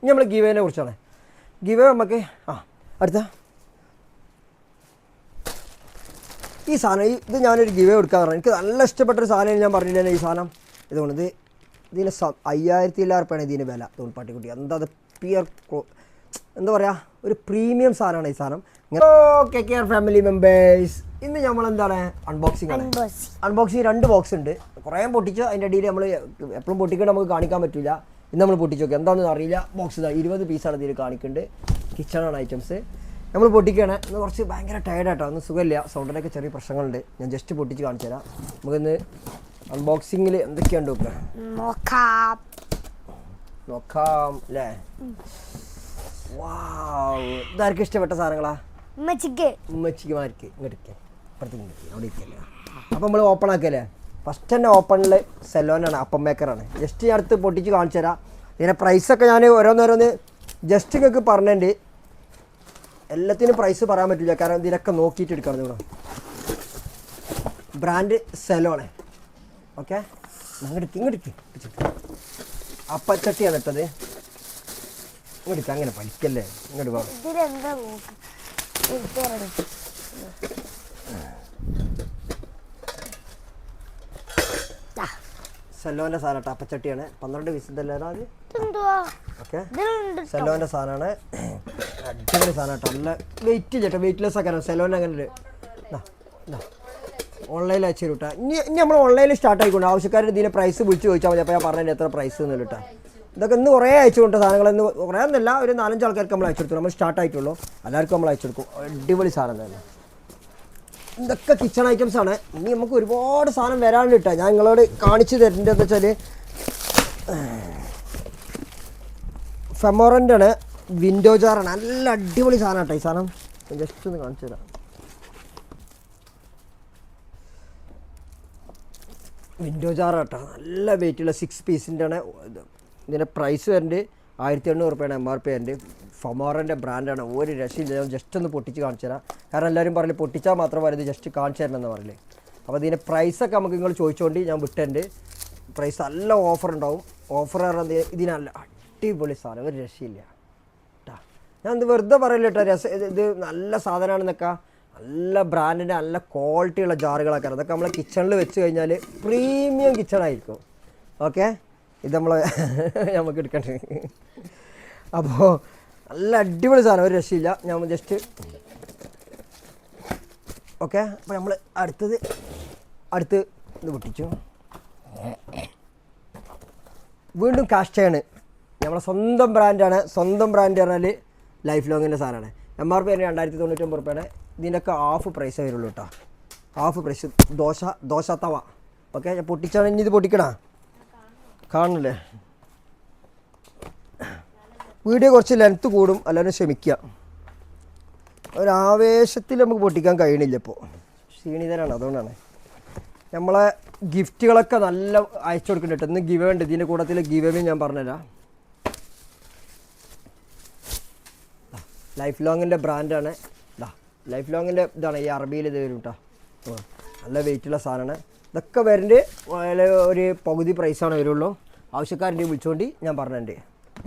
ഇനി നമ്മൾ ഗിവേനെ കുറിച്ചാണ്. ഗിവേ നമുക്ക് ആ അടുത്ത. ഈ സാധനം ഇത് ഞാനൊരു ഗിവേ കൊടുക്കാൻ പറഞ്ഞു. എനിക്ക് നല്ല ഇഷ്ടപ്പെട്ട ഒരു സാധനം ഞാൻ പറഞ്ഞില്ല ഈ സാധനം? ഇതുകൊണ്ട് ഇത് ഇതിന് സ അയ്യായിരത്തി ഇല്ലാ റുപ്യാണ് ഇതിന് വില തോന്നി പട്ടിക്കുട്ടി എന്താ അത് പിയർ എന്താ പറയുക ഒരു പ്രീമിയം സാധനമാണ് ഈ സാധനം. ഓക്കെ ആർ ഫാമിലി മെമ്പേഴ്സ് ഇന്ന് നമ്മൾ എന്താണ്? അൺബോക്സിംഗ് ആണ്. അൺബോക്സിംഗ് രണ്ട് ബോക്സ് ഉണ്ട്. കുറേ പൊട്ടിച്ച് അതിന്റെ ഇടയിൽ നമ്മൾ എപ്പോഴും പൊട്ടിക്കൊണ്ട് നമുക്ക് കാണിക്കാൻ പറ്റില്ല ഇന്ന് നമ്മൾ പൊട്ടിച്ച് നോക്കി എന്താണെന്ന് അറിയില്ല. ബോക്സ് ഇതാ ഇരുപത് പീസാണ് ഇതിൽ കാണിക്കുന്നുണ്ട് കിച്ചണാണ് ഐറ്റംസ് നമ്മൾ പൊട്ടിക്കുകയാണ് ഇന്ന് കുറച്ച് ഭയങ്കര ടയർഡായിട്ടോ ഒന്ന് സുഖമില്ല. സൗണ്ടിനൊക്കെ ചെറിയ പ്രശ്നങ്ങളുണ്ട്. ഞാൻ ജസ്റ്റ് പൊട്ടിച്ച് കാണിച്ചു തരാം. നമുക്കിന്ന് അൺബോക്സിങ്ങിൽ എന്തൊക്കെയാണ് നോക്കുക നോക്കാം. നോക്കാം. അല്ലേ വാവ് ഇതാർക്കും ഇഷ്ടപ്പെട്ട സാധനങ്ങളാ? ഉമ്മച്ചിക്ക്. മാർക്ക് ഇങ്ങോട്ട് ഇങ്ങോട്ട് അവിടെ ഇരിക്കല്ലേ അപ്പം നമ്മൾ ഓപ്പൺ ആക്കല്ലേ? ഫസ്റ്റ് തന്നെ ഓപ്പണിൽ സെലോനാണ് അപ്പം മേക്കറാണ് ജസ്റ്റ് ഞാൻ അടുത്ത് പൊട്ടിച്ച് കാണിച്ചു തരാം. ഇതിന്റെ പ്രൈസൊക്കെ ഞാൻ ഓരോന്നോരോന്ന് ജസ്റ്റ് നിങ്ങൾക്ക് പറഞ്ഞിട്ടുണ്ട് എല്ലാത്തിനും പ്രൈസ് പറയാൻ പറ്റില്ല കാരണം ഇതിനൊക്കെ നോക്കിയിട്ട് എടുക്കണം നിങ്ങൾ ബ്രാൻഡ് സെലോണ് ഓക്കെ അങ്ങോട്ട് ഇങ്ങോട്ട് അപ്പച്ചട്ടിയാണ് ഇട്ടത്. ഇങ്ങോട്ട് അങ്ങനെ പഠിക്കല്ലേ? ഇങ്ങോട്ട് പോകണം ഇതിലെന്താ നോക്ക് ഇതെന്താ? ദാ, സെല്ലോന്റെ സാധനം കേട്ടോ അപ്പച്ചട്ടിയാണ്. പന്ത്രണ്ട് വിസിതല്ലേ അത്? ഓക്കെ. സെല്ലോന്റെ സാധനമാണ് അടിപൊളി സാധനം കേട്ടോ. നല്ല വെയിറ്റ് ചേട്ടാ വെയിറ്റ്ലെസ് ആക്കാനോ സെല്ലോന്റെ അങ്ങനെ ഒരു ഓൺലൈനിൽ അയച്ചു തരും കേട്ടോ ഇനി ഇനി നമ്മൾ ഓൺലൈനിൽ സ്റ്റാർട്ട് ആയിക്കൊണ്ട് ആവശ്യക്കാർ ഇതിന്റെ പ്രൈസ് വിളിച്ച് ചോദിച്ചാൽ മതി. അപ്പോൾ ഞാൻ പറഞ്ഞതിന്റെ എത്ര പ്രൈസ് എന്ന് കേട്ടോ ഇതൊക്കെ ഇന്ന് കുറേ അയച്ചു കൊണ്ട് സാധനങ്ങൾ ഇന്ന് കുറേ ഒന്നല്ല ഒരു നാലഞ്ച് ആൾക്കാർക്ക് നമ്മൾ അയച്ചു കൊടുത്തു. നമ്മൾ സ്റ്റാർട്ട് ആയിട്ടുള്ളൂ. എല്ലാവർക്കും നമ്മൾ അയച്ചു കൊടുക്കും. അടിപൊളി സാധനം തന്നെ. ഇതൊക്കെ കിച്ചൺ ഐറ്റംസ് ആണ്. ഇനി നമുക്ക് ഒരുപാട് സാധനം വരാണ്ട് കേട്ടോ ഞാൻ നിങ്ങളോട് കാണിച്ചു തരേണ്ടതെന്ന് വെച്ചാൽ ഫെമോറന്റെ ആണ്. വിൻഡോ ജാറാണ് നല്ല അടിപൊളി സാധനം കേട്ടോ ഈ സാധനം. ജസ്റ്റ് ഒന്ന് കാണിച്ചു തരാം. വിൻഡോ ജാർ കേട്ടോ നല്ല വെയിറ്റുള്ള സിക്സ് പീസിന്റെ ആണ്. ഇതിന്റെ പ്രൈസ് വരുന്നുണ്ട് ആയിരത്തി എണ്ണൂറ് റുപ്യാണ് എം ആർ പി എന്റെ ഫൊമോറന്റെ ബ്രാൻഡാണ് ഒരു രക്ഷയില്ല ജസ്റ്റ് ഒന്ന് പൊട്ടിച്ച് കാണിച്ചു തരാം. കാരണം എല്ലാവരും പറയില്ല പൊട്ടിച്ചാൽ മാത്രം വരുന്നത് ജസ്റ്റ് കാണിച്ചു തരണം എന്ന് പറയില്ലേ അപ്പോൾ ഇതിന്റെ പ്രൈസൊക്കെ നമുക്ക് നിങ്ങൾ ചോദിച്ചുകൊണ്ട് ഞാൻ വിട്ടുണ്ട്. പ്രൈസ് നല്ല ഓഫർ ഉണ്ടാവും. ഓഫർ പറഞ്ഞത് ഇതിനല്ല അടിപൊളി സാധനം. ഒരു രക്ഷയില്ല കേട്ടാ ഞാൻ ഇത് വെറുതെ പറയില്ല കേട്ടോ രസ ഇത് നല്ല സാധനമാണെന്നൊക്കെ. നല്ല ബ്രാൻഡിന്റെ നല്ല ക്വാളിറ്റിയുള്ള ജാറുകളൊക്കെ അതൊക്കെ നമ്മളെ കിച്ചണിൽ വെച്ച് കഴിഞ്ഞാൽ പ്രീമിയം കിച്ചണായിരിക്കും ഓക്കെ ഇത് നമ്മളെ നമുക്ക് എടുക്കണ്ടേ? അപ്പോൾ നല്ല അടിപൊളി സാധനം ഒരു രക്ഷയില്ല. ഞാൻ ജസ്റ്റ് ഓക്കെ അപ്പോൾ നമ്മൾ അടുത്തത് അടുത്ത് ഇത് പൊട്ടിച്ചു. വീണ്ടും കാസ്റ്റയാണ് നമ്മളെ സ്വന്തം ബ്രാൻഡാണ് സ്വന്തം ബ്രാൻഡ് പറഞ്ഞാൽ ലൈഫ് ലോങ്ങിന്റെ സാധനമാണ്. എം ആർ പി തന്നെ രണ്ടായിരത്തി തൊണ്ണൂറ്റൊമ്പത് റുപ്യാണ് ഇതിന്റെയൊക്കെ ഹാഫ് പ്രൈസ് വരുള്ളൂ കേട്ടോ half price dosa dosa tawa. Okay ഞാൻ പൊട്ടിച്ചാണ് ഇനി ഇത് പൊട്ടിക്കണ. കാണില്ലേ വീഡിയോ കുറച്ച് ലെങ്ത്ത് കൂടും എല്ലാവരും ക്ഷമിക്കുക ഒരാവേശത്തിൽ നമുക്ക് പൊട്ടിക്കാൻ കഴിയണില്ല ഇപ്പോൾ ക്ഷീണിതരാണ് അതുകൊണ്ടാണ്. നമ്മളെ ഗിഫ്റ്റുകളൊക്കെ നല്ല അയച്ചു കൊടുക്കുന്നുണ്ട് ഇന്ന് ഗിവ ഉണ്ട്. ഇതിന്റെ കൂട്ടത്തിൽ ഗിവേ ഞാൻ പറഞ്ഞുതരാം. ലൈഫ് ലോങ്ങിന്റെ ബ്രാൻഡാണ് ലൈഫ് ലോങ്ങിന്റെ ഇതാണ് ഈ അറബിയിൽ ഇത് വരും കേട്ടോ നല്ല വെയിറ്റുള്ള സാധനമാണ്. ഇതൊക്കെ വരേണ്ട ഒരു പകുതി പ്രൈസാണ് വരുള്ളൂ. ആവശ്യക്കാരന്റെ വിളിച്ചുകൊണ്ട് ഞാൻ പറഞ്ഞിട്ടുണ്ട്.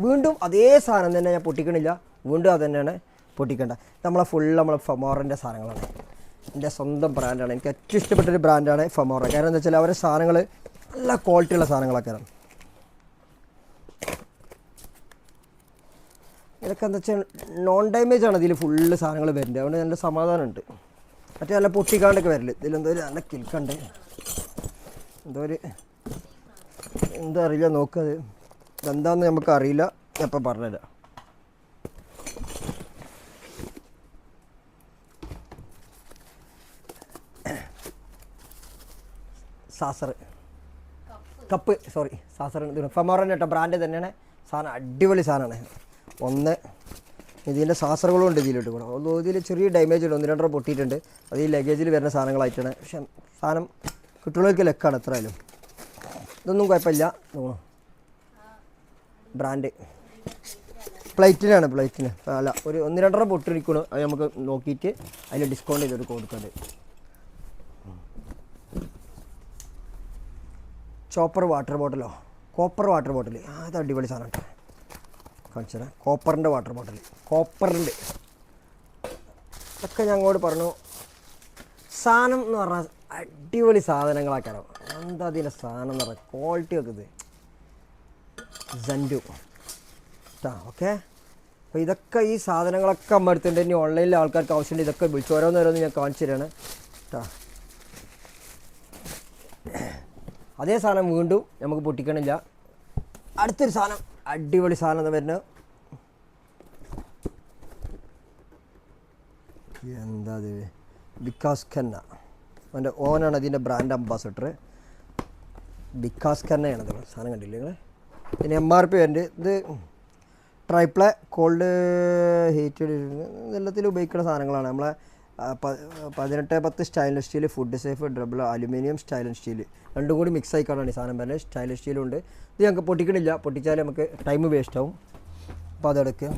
വീണ്ടും അതേ സാധനം തന്നെ ഞാൻ പൊട്ടിക്കണില്ല. വീണ്ടും അത് തന്നെയാണ് പൊട്ടിക്കേണ്ട നമ്മളെ ഫുൾ നമ്മളെ ഫമോറിന്റെ സാധനങ്ങളാണ്. എന്റെ സ്വന്തം ബ്രാൻഡാണ് എനിക്ക് ഏറ്റവും ഇഷ്ടപ്പെട്ടൊരു ബ്രാൻഡാണ് ഫമോറ കാരണം എന്താ വെച്ചാൽ അവരുടെ സാധനങ്ങൾ നല്ല ക്വാളിറ്റിയുള്ള സാധനങ്ങളൊക്കെയാണ്. ഇതൊക്കെ എന്താ വെച്ചാൽ നോൺ ഡാമേജ് ആണ് ഇതിൽ ഫുള്ള് സാധനങ്ങൾ വരുന്നത്. അതുകൊണ്ട് നല്ല സമാധാനമുണ്ട് മറ്റേ നല്ല പൊട്ടിക്കാണ്ടൊക്കെ വരൽ. ഇതിലെന്തോ ഒരു നല്ല കിൽക്കണ്ട്. എന്തോ ഒരു എന്താ അറിയില്ല നോക്കത് ഇതെന്താന്ന് നമുക്ക് അറിയില്ല. ഞാൻ പറഞ്ഞുതരാം. സാസർ. കപ്പ് സോറി സാസർ ഫമോറന്റെ കേട്ടോ ബ്രാൻഡ് തന്നെയാണ്. സാധനം അടിപൊളി സാധനമാണ്. ഒന്ന് ഇതിന്റെ സാസറുകളും ഉണ്ട് ഇതിലോട്ട് കൂടെ. ഒന്ന് ഇതിൽ ചെറിയ ഡാമേജ് ഉണ്ട്. ഒന്ന് രണ്ടര പൊട്ടിയിട്ടുണ്ട്. അത് ഈ ലഗേജിൽ വരുന്ന സാധനങ്ങളായിട്ടാണ്. പക്ഷെ സാധനം കിട്ടുന്നവർക്ക് ലക്കാണ് എത്രയാലും ഇതൊന്നും കുഴപ്പമില്ല. നോക്കണം ബ്രാൻഡ്. പ്ലേറ്റിനാണ് പ്ലേറ്റിന്. അല്ല ഒരു ഒന്ന് രണ്ടര പൊട്ടിരിക്കണു അത് നമുക്ക് നോക്കിയിട്ട് അതിൽ ഡിസ്കൗണ്ട് ചെയ്തിട്ട് കൊടുക്കുന്നത് ചോപ്പർ വാട്ടർ ബോട്ടിലോ കോപ്പർ വാട്ടർ ബോട്ടിൽ അത് അടിപൊളി സാധനം കേട്ടോ. കാണിച്ചു കോപ്പറിന്റെ വാട്ടർ ബോട്ടിൽ കോപ്പറിന്റെ. ഒക്കെ അങ്ങോട്ട് പറഞ്ഞു. സാധനം എന്ന് പറഞ്ഞാൽ അടിപൊളി സാധനങ്ങളാക്കാനോ എന്താ അതിന്റെ സാധനം എന്ന് പറഞ്ഞാൽ ക്വാളിറ്റി ഒക്കെ ഇത്. ജൻഡു ആ ഓക്കെ അപ്പോൾ ഇതൊക്കെ ഈ സാധനങ്ങളൊക്കെ അമ്മ എടുത്തിട്ടുണ്ട്. ഇനി ഓൺലൈനിൽ ആൾക്കാർക്ക് ആവശ്യമുണ്ട്. ഇതൊക്കെ വിളിച്ച് ഓരോന്നോരോന്ന് ഞാൻ കാണിച്ചു തരാണ്. കേട്ടോ അതേ സാധനം വീണ്ടും നമുക്ക് പൊട്ടിക്കണില്ല. അടുത്തൊരു സാധനം. അടിപൊളി സാധനം വരുന്നത്. എന്താ അത് ബിക്കാസ് ഖന്ന. അവന്റെ ഓനാണ് അതിന്റെ ബ്രാൻഡ് അംബാസഡർ ബിക്കാസ് ഖന്നയാണ് നിങ്ങൾ സാധനം കണ്ടില്ലേ നിങ്ങൾ പിന്നെ എം ആർ പി വരുന്നുണ്ട് ഇത് ട്രൈപ്ലെ കോൾഡ് ഹീറ്റഡ് എല്ലാത്തിലും ഉപയോഗിക്കുന്ന സാധനങ്ങളാണ്. നമ്മളെ പതിനെട്ട് പത്ത് stainless steel food safe double aluminium stainless steel രണ്ടും കൂടി മിക്സ് ആയിക്കാണാണ് ഈ സാധനം വരുന്നത്. സ്റ്റൈലസ് സ്റ്റീലും ഉണ്ട്. ഇത് ഞങ്ങൾക്ക് പൊട്ടിക്കണില്ല. പൊട്ടിച്ചാൽ നമുക്ക് ടൈം വേസ്റ്റ് ആവും. അപ്പോൾ അതെടുക്കുക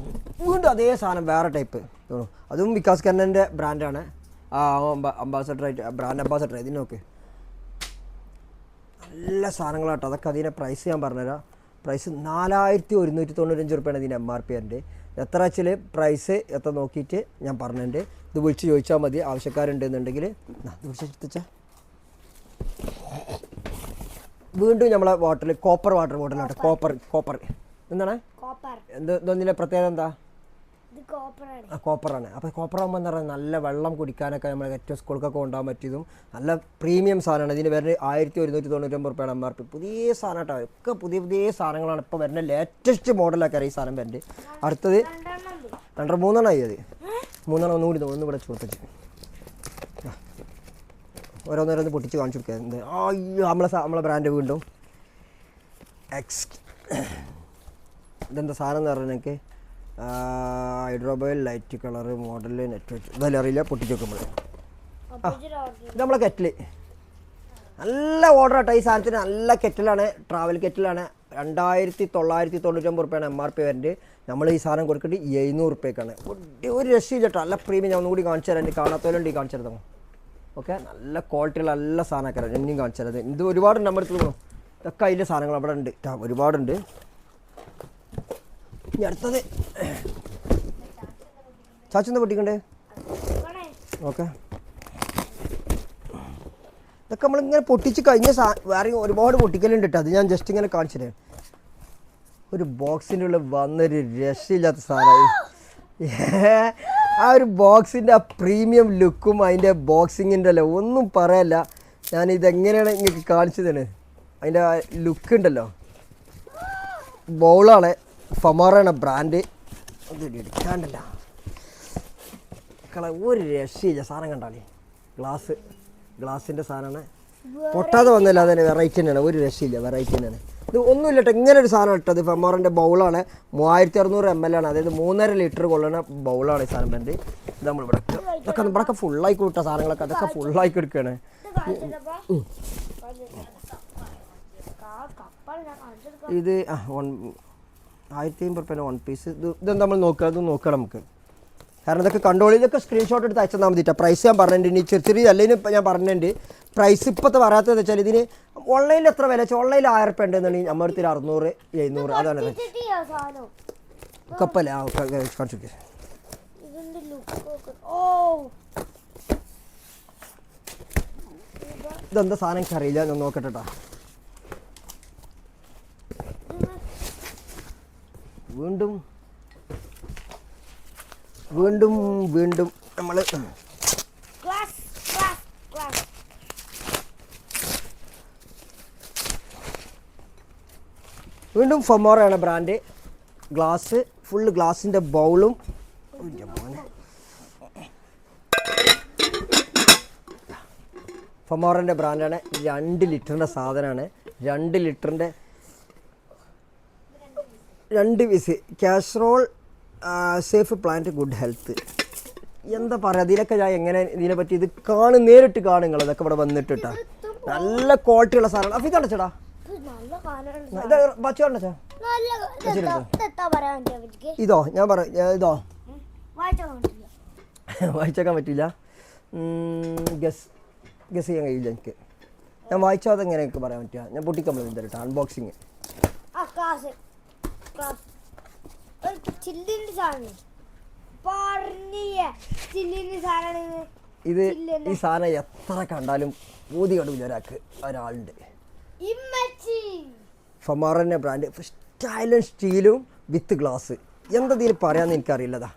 വീണ്ടും അതേ സാധനം വേറെ ടൈപ്പ് തോന്നും അതും വികാസ് കണ്ണന്റെ ബ്രാൻഡാണ് ആ അംബാസഡർ ആയിട്ട് ബ്രാൻഡ് അംബാസഡർ ഇതിന് നോക്ക്. നല്ല സാധനങ്ങളാട്ടോ. അതൊക്കെ അതിന്റെ പ്രൈസ് ഞാൻ പറഞ്ഞുതരാം. പ്രൈസ് നാലായിരത്തി ഒരുന്നൂറ്റി തൊണ്ണൂറ്റഞ്ച് റുപ്യാണ് ഇതിന്റെ എം ആർ പി എന്റെ എത്ര വെച്ചാൽ പ്രൈസ് എത്ര നോക്കിയിട്ട് ഞാൻ പറഞ്ഞിട്ടുണ്ട് ഇത് വിളിച്ച് ചോദിച്ചാൽ മതി ആവശ്യക്കാരുണ്ടെന്നുണ്ടെങ്കിൽ ദാ, ഇത് വിളിച്ചാ വീണ്ടും നമ്മളെ വാട്ടറിൽ കോപ്പർ വാട്ടർ ബോട്ടിലാണ് കോപ്പർ കോപ്പർ എന്താണ്? എന്ത് ഇതൊന്നിന്റെ പ്രത്യേകത എന്താ? കോപ്പറാണ് കോപ്പറാണ് അപ്പോൾ കോപ്പറാകുമ്പോൾ എന്ന് പറഞ്ഞാൽ നല്ല വെള്ളം കുടിക്കാനൊക്കെ നമ്മൾ ഏറ്റവും സ്കൂൾക്കൊക്കെ കൊണ്ടുപോകാൻ പറ്റിയതും നല്ല പ്രീമിയം സാധനമാണ്. ഇതിന് വരുന്ന ആയിരത്തി ഒരുന്നൂറ്റി തൊണ്ണൂറ്റൊമ്പത് റുപ്യാണ് എം ആർ പി പുതിയ സാധനം കേട്ടോ. ഒക്കെ പുതിയ പുതിയ സാധനങ്ങളാണ് ഇപ്പോൾ വരുന്ന ലേറ്റസ്റ്റ് മോഡലൊക്കെ ഈ സാധനം വരുന്നത്. അടുത്തത് രണ്ടര മൂന്നെണ്ണമായി അത്. മൂന്നെണ്ണം ഒന്ന് ഇവിടെ ചോദിച്ചു ഓരോന്നോരോന്ന് പൊട്ടിച്ച് കാണിച്ചു കൊടുക്കുക എന്ത്? അയ്യോ നമ്മളെ നമ്മളെ ബ്രാൻഡ് വീണ്ടും. എക്സ് ഇതെന്താ സാധനം എന്ന് പറഞ്ഞാൽ എനിക്ക് ഹൈഡ്രോബൈൽ ലൈറ്റ് കളർ മോഡൽ നെറ്റ് ഇതെല്ലാം അറിയില്ല? പൊട്ടിച്ച് വെക്കുമ്പോൾ ഒപ്പിച്ചിട്ട് ഓർഡർ ഇത് നമ്മളെ കെറ്റിൽ നല്ല ഓർഡർ ആട്ടോ ഈ സാധനത്തിന് നല്ല കെറ്റിലാണ് ട്രാവൽ കെറ്റിലാണ് രണ്ടായിരത്തി തൊള്ളായിരത്തി തൊണ്ണൂറ്റൊമ്പത് റുപ്യാണ് എം ആർ പി വരുന്നത് നമ്മൾ ഈ സാധനം കൊടുക്കേണ്ടത് എഴുന്നൂറ് റുപ്യക്കാണ്. ഒരു ഒരു രക്ഷയില്ല ഇല്ലട്ടോ നല്ല പ്രീമിയം ഞാൻ ഒന്നുകൂടി കാണിച്ചു തരാം. കാണാത്തവരുണ്ട് ഈ കാണിച്ചു തരാം. ഓക്കെ? നല്ല ക്വാളിറ്റിയുള്ള നല്ല സാധനമൊക്കെ ഇനിയും കാണിച്ചു തരാം. ഇത് ഒരുപാട് നമ്പർ എടുത്തു ഇതൊക്കെ അതിന്റെ സാധനങ്ങൾ അവിടെ ഉണ്ട് ഒരുപാടുണ്ട്. ഇനി അടുത്തത്. ചാച്ചെന്താ പൊട്ടിക്കണ്ടേ? ഓക്കെ. ഇതൊക്കെ നമ്മളിങ്ങനെ പൊട്ടിച്ച് കഴിഞ്ഞ സാ വേറെ ഒരുപാട് പൊട്ടിക്കലുണ്ട് കേട്ടോ അത് ഞാൻ ജസ്റ്റ് ഇങ്ങനെ കാണിച്ചു ഒരു ബോക്സിന്റെ ഉള്ളിൽ വന്നൊരു രക്ഷയില്ലാത്ത സാധനമായി ആ ഒരു ബോക്സിന്റെ ആ പ്രീമിയം ലുക്കും അതിന്റെ ബോക്സിങ്ങിന്റെ അല്ല? ഒന്നും പറയല്ല. ഞാൻ ഇതെങ്ങനെയാണ് നിങ്ങൾക്ക് കാണിച്ചു അതിന്റെ ആ ലുക്ക് ഉണ്ടല്ലോ. ബൗളാണ് ഫമാറാണ് ബ്രാൻഡ് എടുക്കാണ്ടല്ല. കള ഒരു രക്ഷയില്ല സാധനം കണ്ടാലേ. ഗ്ലാസ് ഗ്ലാസിന്റെ സാധനമാണ് പൊട്ടാതെ വന്നില്ല അതിന് വെറൈറ്റി തന്നെയാണ്. ഒരു രക്ഷയില്ല വെറൈറ്റി തന്നെയാണ്. ഇത് ഒന്നുമില്ല കേട്ടോ ഇങ്ങനെ ഒരു സാധനം ഇട്ടത് ഫെമോറിന്റെ ബൗളാണ്. മൂവായിരത്തി അറുന്നൂറ് എം എൽ ആണ്. അതായത് മൂന്നര ലിറ്റർ കൊള്ളുന്ന ബൗളാണ് ഈ സാധനം വേണ്ടി ഇത് നമ്മൾ ഇവിടെ ഇതൊക്കെ ഇവിടെയൊക്കെ ഫുള്ളായി കൂട്ട സാധനങ്ങളൊക്കെ. അതൊക്കെ ഫുള്ളായി കൊടുക്കുകയാണ് ഇത് ആ വൺ ആയിരത്തി അമ്പത് റുപ്യ വൺ പീസ് ഇത് ഇത് നമ്മൾ നോക്കുക? ഇത് നോക്കാം നമുക്ക്. കാരണം ഇതൊക്കെ കണ്ട്രോളിൽ ഇതൊക്കെ സ്ക്രീൻഷോട്ട് എടുത്ത് അയച്ചാൽ മതി പ്രൈസ് ഞാൻ പറഞ്ഞിട്ടുണ്ട്. ഇനി ചെറിയ ചെറിയ അല്ലെങ്കിൽ ഞാൻ പറഞ്ഞിട്ടുണ്ട്. പ്രൈസ് ഇപ്പോഴത്തെ പറയാത്തത് വെച്ചാൽ ഇതിന് ഓൺലൈനിൽ എത്ര വില വെച്ചാൽ ഓൺലൈനിൽ ആയിരം റുപ്യ ഉണ്ടെന്നുണ്ടെങ്കിൽ നമ്മുടെ അടുത്ത് അറുന്നൂറ് എഴുന്നൂറ് അതാണ് കപ്പല്ല? ആ കാണിച്ചു ഇതെന്താ സാധനം എനിക്ക് അറിയില്ല ഞാൻ നോക്കട്ടെ ട്ടോ. വീണ്ടും വീണ്ടും വീണ്ടും നമ്മൾ വീണ്ടും ഫൊമോറയാണ് ബ്രാൻഡ് ഗ്ലാസ് ഫുള്ള് ഗ്ലാസിന്റെ ബൗളും ഫൊമോറന്റെ ബ്രാൻഡാണ് രണ്ട് ലിറ്ററിന്റെ സാധനമാണ്. രണ്ട് ലിറ്ററിന്റെ രണ്ട് വിസ്. Casserole safe plant good health. എന്താ പറയുക ഇതിലൊക്കെ ഞാൻ എങ്ങനെ ഇതിനെ പറ്റി ഇത് കാണും നേരിട്ട് കാണുങ്ങൾ ഇതൊക്കെ ഇവിടെ വന്നിട്ടിട്ടാ. നല്ല ക്വാളിറ്റി ഉള്ള സാധനം ഇതടച്ചടാ ഇത് നല്ല കാലാണ് ഇത് ഞാൻ പറ ഇതോ. വായിച്ചേക്കാൻ പറ്റില്ല. ഗസ് ഗസ് ചെയ്യാൻ കഴിയില്ല എനിക്ക്. ഞാൻ വായിച്ചാൽ അതെങ്ങനെ എനിക്ക് പറയാൻ പറ്റുക? ഞാൻ പൊട്ടിക്കാൻ പറ്റും അൺബോക്സിങ് ഒരു ചില്ലിന്റെ സാധനം പറഞ്ഞ ചില്ലിന്റെ സാധനം ഇത് ഈ സാധനം എത്ര കണ്ടാലും ഊതി കടൂല ഒരാൾക്ക് ഒരാളുണ്ട്. ഫമാറിന്റെ ബ്രാൻഡ് സ്റ്റൈലും സ്റ്റീലും വിത്ത് ഗ്ലാസ് എന്താ ഇതിൽ പറയാന്ന് എനിക്കറിയില്ലതാ.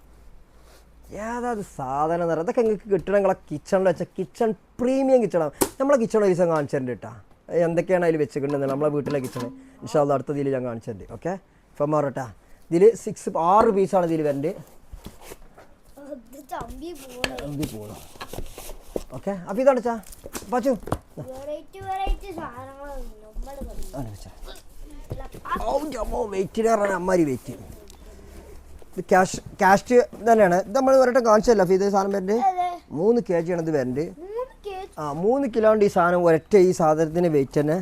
ഏതാത് സാധനം എന്ന് പറയുക അതൊക്കെ നിങ്ങൾക്ക് കിട്ടണം നിങ്ങളെ കിച്ചണിൽ വെച്ചാൽ കിച്ചൺ പ്രീമിയം കിച്ചണാണ് നമ്മളെ കിച്ചൺ ഒരു ദിവസം കാണിച്ചിട്ടുണ്ട് കേട്ടോ എന്തൊക്കെയാണ് അതിൽ വെച്ചിട്ടുണ്ടെന്ന് നമ്മളെ വീട്ടിലെ കിച്ചണ് ഇൻഷാല്ല അടുത്ത ഇതിൽ ഞാൻ കാണിച്ചിട്ടുണ്ട് ഓക്കെ ഫമാർ കേട്ടാ ഇതിൽ സിക്സ് ആറ് പീസാണ് ഇതിൽ വരേണ്ടത് ചമ്പി പോകണം ഓക്കെ അപ്പോൾ ഇതാണ് ചാ. പാച്ചു. അമ്മാരി വെയിറ്റ് ഇത് ക്യാഷ് ക്യാഷ് തന്നെയാണ്. ഇത് നമ്മൾ ഒരട്ടം കാണിച്ചല്ല ഇത് സാധനം വരണ്ട്. മൂന്ന് കെ ജി ആണ് ഇത് വരണ്ട്. ആ മൂന്ന് കിലോണ്ട് ഈ സാധനം ഒരൊറ്റ ഈ സാധനത്തിന് വെയിറ്റ് തന്നെ.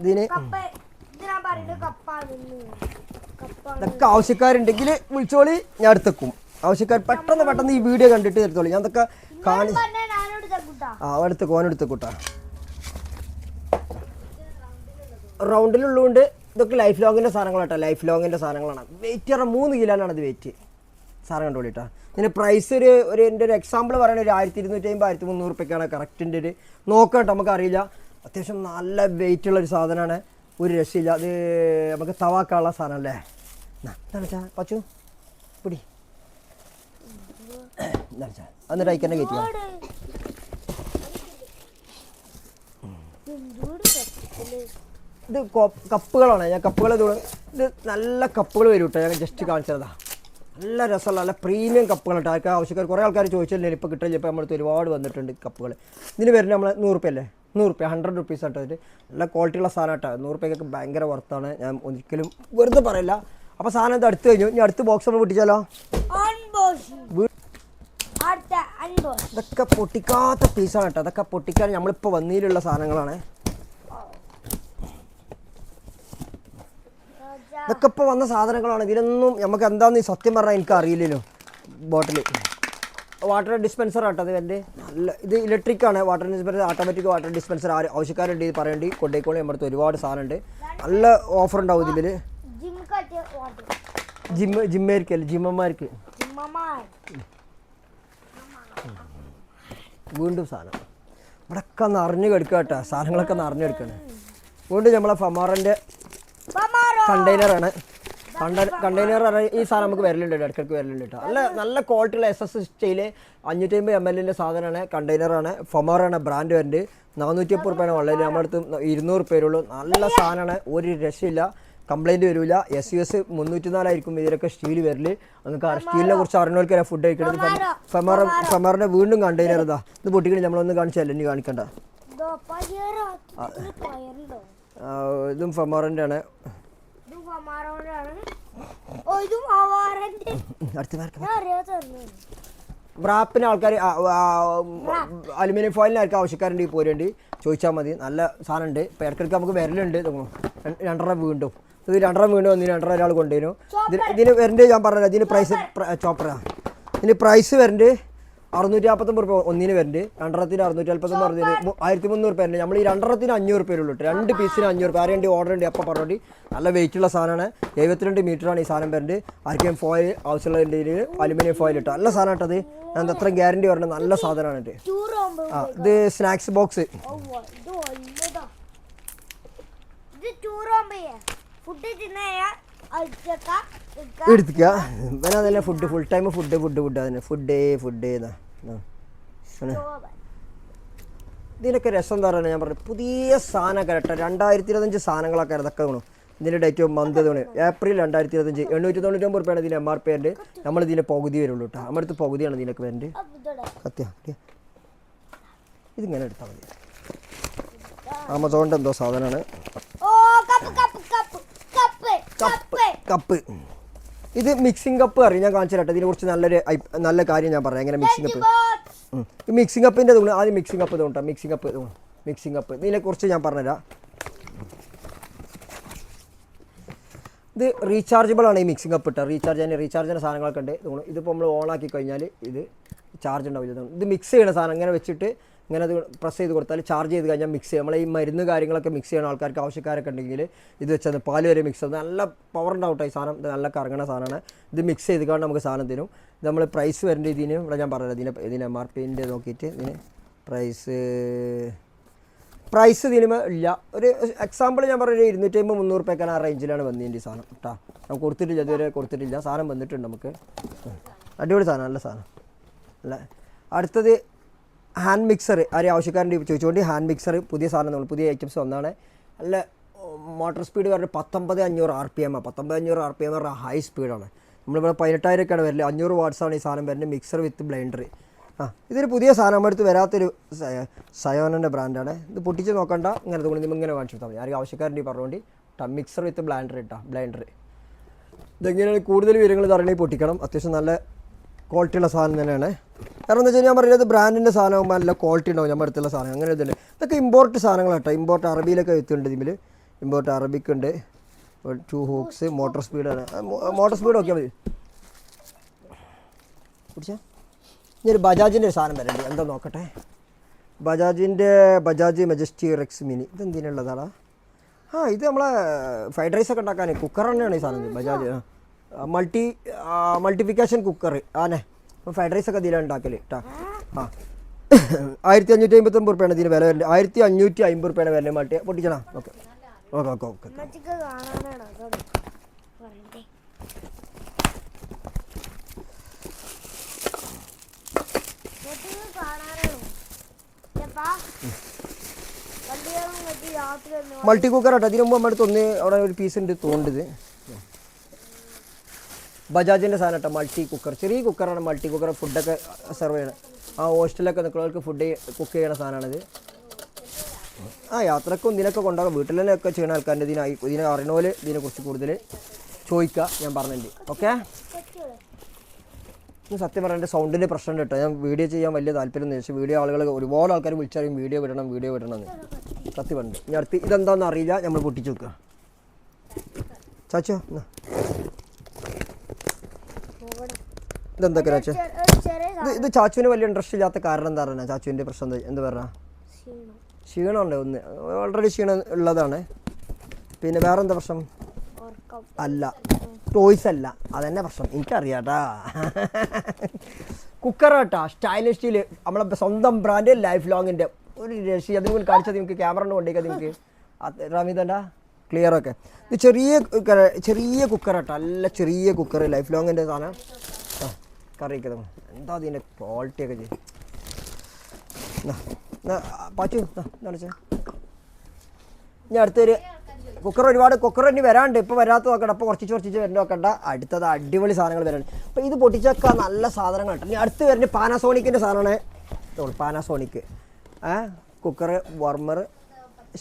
ഇതിന് ഇതൊക്കെ ആവശ്യക്കാരുണ്ടെങ്കിൽ വിളിച്ചോളി ഞാൻ എടുത്തേക്കും ആവശ്യക്കാർ പെട്ടെന്ന് പെട്ടെന്ന് ഈ വീഡിയോ കണ്ടിട്ട് എടുത്തോളി ഞാൻ ഇതൊക്കെ കാണി ആ എടുത്ത് തക്കൂട്ടാ കൂട്ടാ. റൗണ്ടിലുള്ളതുകൊണ്ട് ഇതൊക്കെ ലൈഫ് ലോങ്ങിന്റെ സാധനങ്ങളാട്ടോ ലൈഫ് ലോങ്ങിന്റെ സാധനങ്ങളാണ്. വെയിറ്റ് പറഞ്ഞാൽ മൂന്ന് കിലോനാണ് അത് വെയിറ്റ് സാധനം കണ്ടുപിടിട്ടാ ഇതിന് പ്രൈസ് ഒരു ഒരു എന്റെ ഒരു എക്സാമ്പിൾ പറയുന്നത് ഒരു ആയിരത്തി ഇരുന്നൂറ്റി അമ്പത് ആയിരത്തി മുന്നൂറ് റുപ്യക്കാണ് കറക്റ്റിന്റെ ഒരു നോക്കാം നോക്കട്ടോ നമുക്കറിയില്ല. അത്യാവശ്യം നല്ല വെയിറ്റ് ഉള്ള ഒരു സാധനമാണ്. ഒരു രക്ഷയില്ല. അത് നമുക്ക് തവാക്കാനുള്ള സാധനം അല്ലേ എന്നാ, എന്താണ് പച്ചു. പിടി. വെച്ചാൽ എന്നിട്ട് അയക്കന്നെ കയറ്റിയാ ഇത് കപ്പുകളാണ്. ഞാൻ കപ്പുകൾ ഇത് ഇത് നല്ല കപ്പുകൾ വരും കേട്ടോ. ഞാൻ ജസ്റ്റ് കാണിച്ചതാ. നല്ല രസമുള്ള നല്ല പ്രീമിയം കപ്പുകൾ കേട്ടോ. ആൾക്കാർ ആവശ്യക്കാർ കുറേ ആൾക്കാർ ചോദിച്ചില്ലേ ഇപ്പോൾ കിട്ടില്ല. ഇപ്പോൾ നമ്മളടുത്ത് ഒരുപാട് വന്നിട്ടുണ്ട് കപ്പുകൾ ഇതിന് വരുന്നത് നമ്മൾ നൂറുപ്യല്ലേ നൂറ് റുപ്യ ഹൺഡ്രഡ് റുപ്പീസ് ആട്ടോ അതിൽ നല്ല ക്വാളിറ്റിയുള്ള സാധനം ആട്ടോ. നൂറ് റുപ്യക്കൊക്കെ ഭയങ്കര വർത്താണ് ഞാൻ ഒരിക്കലും വെറുതെ പറയില്ല. അപ്പോൾ സാധനം ഇത് അടുത്ത് കഴിഞ്ഞു? ഇനി അടുത്ത ബോക്സ് നമ്മൾ പൊട്ടിച്ചാലോ? ഇതൊക്കെ പൊട്ടിക്കാത്ത പീസാണ് കേട്ടോ. അതൊക്കെ പൊട്ടിക്കാൻ നമ്മളിപ്പോൾ വന്നതിലുള്ള സാധനങ്ങളാണ്. ഇതൊക്കെ ഇപ്പോൾ വന്ന സാധനങ്ങളാണ്. ഇതിലൊന്നും നമുക്ക് എന്താന്ന് സത്യം പറഞ്ഞാൽ എനിക്ക് അറിയില്ലല്ലോ ബോട്ടിൽ വാട്ടർ ഡിസ്പെൻസർ ആട്ടോ അത് എന്റെ നല്ല ഇത് ഇലക്ട്രിക് ആണ്. Water dispenser automatic water dispenser ആര് ആവശ്യക്കാരുണ്ട് ഇത് പറയേണ്ടി. കൊണ്ടേക്കോളി നമ്മുടെ ഒരുപാട് സാധനമുണ്ട് നല്ല ഓഫർ ഉണ്ടാവും ഇതിൽ ജിമ്മ ജിമ്മേർക്ക് വാട്ടർ ജിമ്മമാർക്ക് വീണ്ടും സാധനം. ഇവിടെയൊക്കെ നിറഞ്ഞു കിടക്കുക കേട്ടോ. സാധനങ്ങളൊക്കെ നിറഞ്ഞു കിടക്കുകയാണ് വീണ്ടും നമ്മളെ ഫമാറിന്റെ കണ്ടെയ്നറാണ് കണ്ടെയ്നർ ഈ സാധനം നമുക്ക് വരലുണ്ട് കേട്ടോ, ഇടയ്ക്കിടയ്ക്ക് വരലുണ്ട് കേട്ടോ. നല്ല നല്ല ക്വാളിറ്റിയുള്ള എസ് എസ് സ്റ്റൈൽ അഞ്ഞൂറ്റി അമ്പത് എം എല്ലിന്റെ സാധനമാണ് കണ്ടെയ്നറാണ് ഫൊമോറാണ് ബ്രാൻഡ് വരുന്നത് നാനൂറ്റി മുപ്പത് റുപ്യാണ് ഓൺലൈനിൽ നമ്മുടെ അടുത്ത് ഇരുന്നൂറ് പേരുള്ളൂ നല്ല സാധനമാണ് ഒരു രക്ഷയില്ല കംപ്ലൈന്റ് വരില്ല എസ് യു എസ് മുന്നൂറ്റി നാലായിരിക്കും ഇതിലൊക്കെ സ്റ്റീൽ വരൽ. നിങ്ങൾക്ക് സ്റ്റീലിനെ കുറിച്ച് അറിഞ്ഞവർക്ക് ഫുഡ് കഴിക്കുന്നത് ഫെമാറ ഫെമാറിന്റെ വീണ്ടും കണ്ടെയ്നർ ഇതാ. ഇത് പൊട്ടിക്കണി നമ്മളൊന്ന് കാണിച്ചല്ലേ ഇനി കാണിക്കണ്ട. ആ, ഇതും ഫെമാറിന്റെ ആണ് റാപ്പിന് ആൾക്കാർ അലുമിനിയം ഫോയിലിന് ആർക്കും ആവശ്യക്കാരുണ്ട് പോരുണ്ട്. ചോദിച്ചാൽ മതി. നല്ല സാധനം ഉണ്ട് ഇപ്പൊ ഇടയ്ക്കിടയ്ക്ക് നമുക്ക് വിരലുണ്ട്. രണ്ടര വീണ്ടും. ഇത് രണ്ടര വീണ്ടും വന്നു രണ്ടര ഒരാൾ കൊണ്ടുവരും. ഇതിന് വരണ്ട് ഞാൻ പറഞ്ഞത് ഇതിന് പ്രൈസ് ചോപ്പറാ ഇതിന് പ്രൈസ് വരേണ്ടത് അറുന്നൂറ്റി നാൽപ്പത്തൊമ്പത് റുപ്യ ഒന്നിന് വരുന്നുണ്ട് രണ്ടരത്തിന് അറുന്നൂറ്റി നാൽപ്പത്തൊമ്പത് ആയിരത്തി മുന്നൂറ് പേരുണ്ട് നമ്മൾ ഈ രണ്ടരത്തിന് അഞ്ഞൂറ് റുപ്യ ഉള്ളൂ രണ്ട് പീസിന് അഞ്ഞൂറ് പേര് ആരെയും ഓർഡർ ഉണ്ട്? അപ്പം പറഞ്ഞു നല്ല വെയിറ്റ് ഉള്ള സാധനമാണ് എഴുപത്തിരണ്ട് മീറ്ററാണ് ഈ സാധനം വരുന്നത് ആർക്കും ഫോയിൽ ആവശ്യമുള്ള അലുമിനിയം ഫോയിൽ ഇട്ടോ. നല്ല സാധനം ഇട്ടത് ഞാൻ അത്രയും ഗ്യാരണ്ടി പറഞ്ഞത് നല്ല സാധനമാണ് ആ ഇത് സ്നാക്സ് ബോക്സ് ഫുഡ് തിന്നാ എടുത്തിക്ക. ഇവനാ അതന്നെ food full time food food food അതന്നെ. ഫുഡ് ഫുഡ് ഇതിനൊക്കെ രസം എന്താ പറയുക? ഞാൻ പറഞ്ഞു പുതിയ സാധനം കരട്ട രണ്ടായിരത്തി ഇരുപത്തഞ്ച് സാധനങ്ങളൊക്കെ ഇതൊക്കെ വേണം? ഇതിന്റെ ഡേറ്റ് മന്ത് തോന്നി ഏപ്രിൽ രണ്ടായിരത്തി ഇരുപത്തഞ്ച് എണ്ണൂറ്റി തൊണ്ണൂറ്റൊമ്പത് റുപ്യാണ് ഇതിന്റെ എം ആർ പി ഉണ്ട് നമ്മൾ ഇതിന്റെ പകുതി വരുള്ളൂ കേട്ടോ. നമ്മുടെ അടുത്ത് പകുതിയാണ് ഇതിനൊക്കെ വരുന്നത് സത്യം ഇതിങ്ങനെ എടുത്താൽ മതി. ആമസോണിന്റെ എന്തോ സാധനമാണ്. കപ്പ് കപ്പ് ഇത് മിക്സിംഗ് കപ്പ് അറിയാം ഞാൻ കാണിച്ചു തരട്ടെ. ഇതിനെക്കുറിച്ച് നല്ലൊരു നല്ല കാര്യം ഞാൻ പറയാം. എങ്ങനെ മിക്സിംഗ് കപ്പ്. ഈ മിക്സിംഗ് കപ്പിന്റെ തോന്നുന്നു ആദ്യം മിക്സിംഗ് കപ്പ് തോന്നുന്നു മിക്സിംഗ് കപ്പ് മിക്സിംഗ് കപ്പ് ഇതിനെക്കുറിച്ച് ഞാൻ പറഞ്ഞുതരാം. ഇത് റീചാർജബിൾ ആണ് ഈ മിക്സിംഗ് കപ്പ് ഇട്ടാ. റീചാർജ് ചെയ്യാൻ ചെയ്യുന്ന സാധനങ്ങളൊക്കെ ഉണ്ട്. തോന്നുന്നു ഇതിപ്പോൾ നമ്മൾ ഓൺ ആക്കി കഴിഞ്ഞാൽ ഇത് ചാർജ് ഉണ്ടാവില്ല. ഇത് മിക്സ് ചെയ്യുന്ന സാധനം. ഇങ്ങനെ വെച്ചിട്ട് ഇങ്ങനെ അത് പ്രസ് ചെയ്ത് കൊടുത്താൽ ചാർജ് ചെയ്ത് കഴിഞ്ഞാൽ മിക്സ് ചെയ്യാം. നമ്മളെ ഈ മരുന്ന് കാര്യങ്ങളൊക്കെ മിക്സ് ചെയ്യണ ആൾക്കാർക്ക് ആവശ്യക്കാരൊക്കെ ഉണ്ടെങ്കിൽ ഇത് വെച്ചത് പാൽ വരെ മിക്സ് ചെയ്ത് നല്ല പവർ ഉണ്ടാവട്ടെ ഈ സാധനം. നല്ല കറങ്ങണ സാധനമാണ് ഇത് മിക്സ് ചെയ്ത് കൊണ്ട് നമുക്ക് സാധനം തരും. നമ്മൾ പ്രൈസ് വരേണ്ട ഇതിന് ഇവിടെ ഞാൻ പറഞ്ഞത്. ഇതിന് ഇതിന് എം ആർ പിന്റെ നോക്കിയിട്ട് ഇതിന് പ്രൈസ് പ്രൈസ് ഇതിന് ഇല്ല. ഒരു എക്സാമ്പിൾ ഞാൻ പറഞ്ഞ ഇരുന്നൂറ്റി അമ്പത് മുന്നൂറ് റുപ്യക്കാണ് ആ റേഞ്ചിലാണ് വന്നതിന്റെ സാധനം കേട്ടോ നമുക്ക് കൊടുത്തിട്ടില്ല ഇതുവരെ കൊടുത്തിട്ടില്ല. സാധനം വന്നിട്ടുണ്ട് നമുക്ക്. അടിപൊളി സാധനം നല്ല സാധനം. അല്ല? അടുത്തത് ഹാൻഡ് മിക്സർ ആരെയും ആവശ്യക്കാരന്റെ ചോദിച്ചുകൊണ്ട് ഹാൻഡ് മിക്സർ പുതിയ സാധനം പുതിയ ഐറ്റംസ് ഒന്നാണ് നല്ല മോട്ടോർ സ്പീഡ് പറഞ്ഞാൽ പത്തൊമ്പത് അഞ്ഞൂറ് ആർ പി എം ആണ് പത്തൊമ്പത് അഞ്ഞൂറ് ആർ പി എം പറഞ്ഞാൽ ഹൈ സ്പീഡാണ് നമ്മളിവിടെ പതിനെട്ടായിരമൊക്കെയാണ് വരൽ. അഞ്ഞൂറ് വാട്ട്സാണ് ഈ സാധനം വരുന്നത് മിക്സർ വിത്ത് ബ്ലൈൻഡർ ആ ഇതൊരു പുതിയ സാധനം. നമ്മുടെ അടുത്ത് വരാത്തൊരു സയ- സയോനന്റെ ബ്രാൻഡാണ് ഇത് പൊട്ടിച്ച് നോക്കണ്ട. ഇങ്ങനെ തോന്നി നിങ്ങൾ ഇങ്ങനെ കാണിച്ചു കൊടുത്താൽ മതി. ആരും ആവശ്യക്കാരന്റെ പറഞ്ഞുകൊണ്ട് മിക്സർ വിത്ത് ബ്ലാൻഡർ ഇട്ടാ ബ്ലെൻഡർ ഇതെങ്ങനെയാണ് കൂടുതൽ വിവരങ്ങൾ തറങ്ങി പൊട്ടിക്കണം. അത്യാവശ്യം നല്ല ക്വാളിറ്റി ഉള്ള സാധനം തന്നെയാണ്. കാരണം എന്താ വെച്ചാൽ ഞാൻ പറയുന്നത് ബ്രാൻഡിന്റെ സാധനമാകുമ്പോൾ നല്ല ക്വാളിറ്റി ഉണ്ടാവും നമ്മുടെ അടുത്തുള്ള സാധനം. അങ്ങനെ ഇതല്ലേ ഇതൊക്കെ ഇമ്പോർട്ട് സാധനങ്ങളാട്ടോ ഇമ്പോർട്ട് അറബിയിലൊക്കെ എത്തുന്നുണ്ട് ഇതിൽ ഇമ്പോർട്ട് അറബിക്ക് ഉണ്ട് ടു ഹോക്സ് മോട്ടോർ സ്പീഡാണ് മോട്ടോർ സ്പീഡ് നോക്കിയാൽ മതി. പിടിച്ചാ ഇനിയൊരു ബജാജിന്റെ ഒരു സാധനം വരണ്ട്. എന്താ നോക്കട്ടെ. ബജാജിന്റെ ബജാജ് മെജസ്റ്റി റെക്സ് മിനി ഇതെന്തിനുള്ളതാടാ? ആ ഇത് നമ്മളെ ഫ്രൈഡ് റൈസൊക്കെ ഉണ്ടാക്കാൻ കുക്കർ തന്നെയാണ് ഈ സാധനം ബജാജ്. ആ. മൾട്ടി മൾട്ടിഫിക്കേഷൻ കുക്കർ ആനെ അപ്പോൾ ഫ്രൈഡ് റൈസ് ഒക്കെ ഇതിലാണ് ഉണ്ടാക്കൽ കേട്ടോ ആ. ആയിരത്തി അഞ്ഞൂറ്റി അമ്പത്തൊമ്പത് റുപ്യാണ് ഇതിന് വില വരുന്നത് ആയിരത്തി അഞ്ഞൂറ്റി അമ്പത് റുപ്യാണ് വില multi പൊട്ടിച്ചണോ? Okay. Okay okay okay multi cooker auto. അതിന് മുമ്പ് നമ്മുടെ തൊന്ന് അവിടെ ഒരു പീസ് ഉണ്ട് തോണ്ടത് ബജാജിന്റെ സാധനം കേട്ടോ മൾട്ടി കുക്കർ ചെറിയ കുക്കറാണ് മൾട്ടി കുക്കർ ഫുഡൊക്കെ സെർവ് ചെയ്യണം ആ ഹോസ്റ്റലിലൊക്കെ നിൽക്കുന്നവർക്ക് ഫുഡ് കുക്ക് ചെയ്യണ സാധനമാണിത് ആ യാത്രക്കും ഇതിനൊക്കെ കൊണ്ടുപോകാം വീട്ടിൽ തന്നെ ഒക്കെ ചെയ്യുന്ന ആൾക്കാരുടെ ഇതിനായി ഇതിനെ അറിയണ പോലെ ഇതിനെക്കുറിച്ച് കൂടുതൽ ചോദിക്കുക ഞാൻ പറഞ്ഞിട്ടുണ്ട്. ഓക്കെ. സത്യം പറഞ്ഞാൽ എന്റെ സൗണ്ടിന്റെ പ്രശ്നം കേട്ടോ. ഞാൻ വീഡിയോ ചെയ്യാൻ വലിയ താല്പര്യം പക്ഷേ വീഡിയോ ആളുകൾ ഒരുപാട് ആൾക്കാർ വിളിച്ചറിയും വീഡിയോ വിടണം വീഡിയോ വിടണം എന്ന് സത്യം പറഞ്ഞു. ഇനി അടുത്ത് ഇതെന്താണെന്ന് അറിയില്ല. നമ്മൾ പൊട്ടിച്ചു വെക്കുക ചാച്ചോ എന്നാ. ഇതെന്തൊക്കെ ചാച്ചോ ഇത് ചാച്ചുവിന് വലിയ ഇൻട്രസ്റ്റ് ഇല്ലാത്ത കാരണം എന്താ പറയുക ചാച്ചുവിന്റെ പ്രശ്നം എന്താ ക്ഷീണം. ക്ഷീണമുണ്ട് ഒന്ന്. ഓൾറെഡി ക്ഷീണം ഉള്ളതാണ്. പിന്നെ വേറെ എന്താ പ്രശ്നം അല്ല. ടോയ്സ് അല്ല. അതന്നെ പ്രശ്നം. എനിക്കറിയാട്ടാ. കുക്കർ കേട്ടാ സ്റ്റൈലിഷ് സ്റ്റീൽ നമ്മളെ സ്വന്തം ബ്രാൻഡ് ലൈഫ് ലോങ്ങിന്റെ ഒരു രക്ഷി അതിന് മുന്നിൽ കാണിച്ചത് നിങ്ങൾക്ക് ക്യാമറ കൊണ്ട് കൊണ്ടേക്കാം നിങ്ങൾക്ക് റമീതണ്ട ക്ലിയർ ഒക്കെ. ഇത് ചെറിയ ചെറിയ കുക്കർ കേട്ടോ നല്ല ചെറിയ കുക്കർ ലൈഫ് ലോങ്ങിന്റെ സാധനം. കറിയൊക്കെ എന്താ അതിന്റെ ക്വാളിറ്റി ഒക്കെ പാച്ചു ഇനി അടുത്തൊരു കുക്കർ ഒരുപാട് കുക്കർ ഇനി വരാണ്ട്. ഇപ്പോൾ വരാത്ത നോക്കണ്ട. അപ്പോൾ കുറച്ച് കുറച്ച് വരണ്ട നോക്കണ്ട. അടുത്തത് അടിപൊളി സാധനങ്ങൾ വരാണ്ട് അപ്പോൾ ഇത് പൊട്ടിച്ചൊക്കെ നല്ല സാധനങ്ങൾ ഇനി അടുത്ത് വരുന്ന പാനാസോണിക്കിന്റെ സാധനമാണ്. പാനാസോണിക്ക് കുക്കർ വർമർ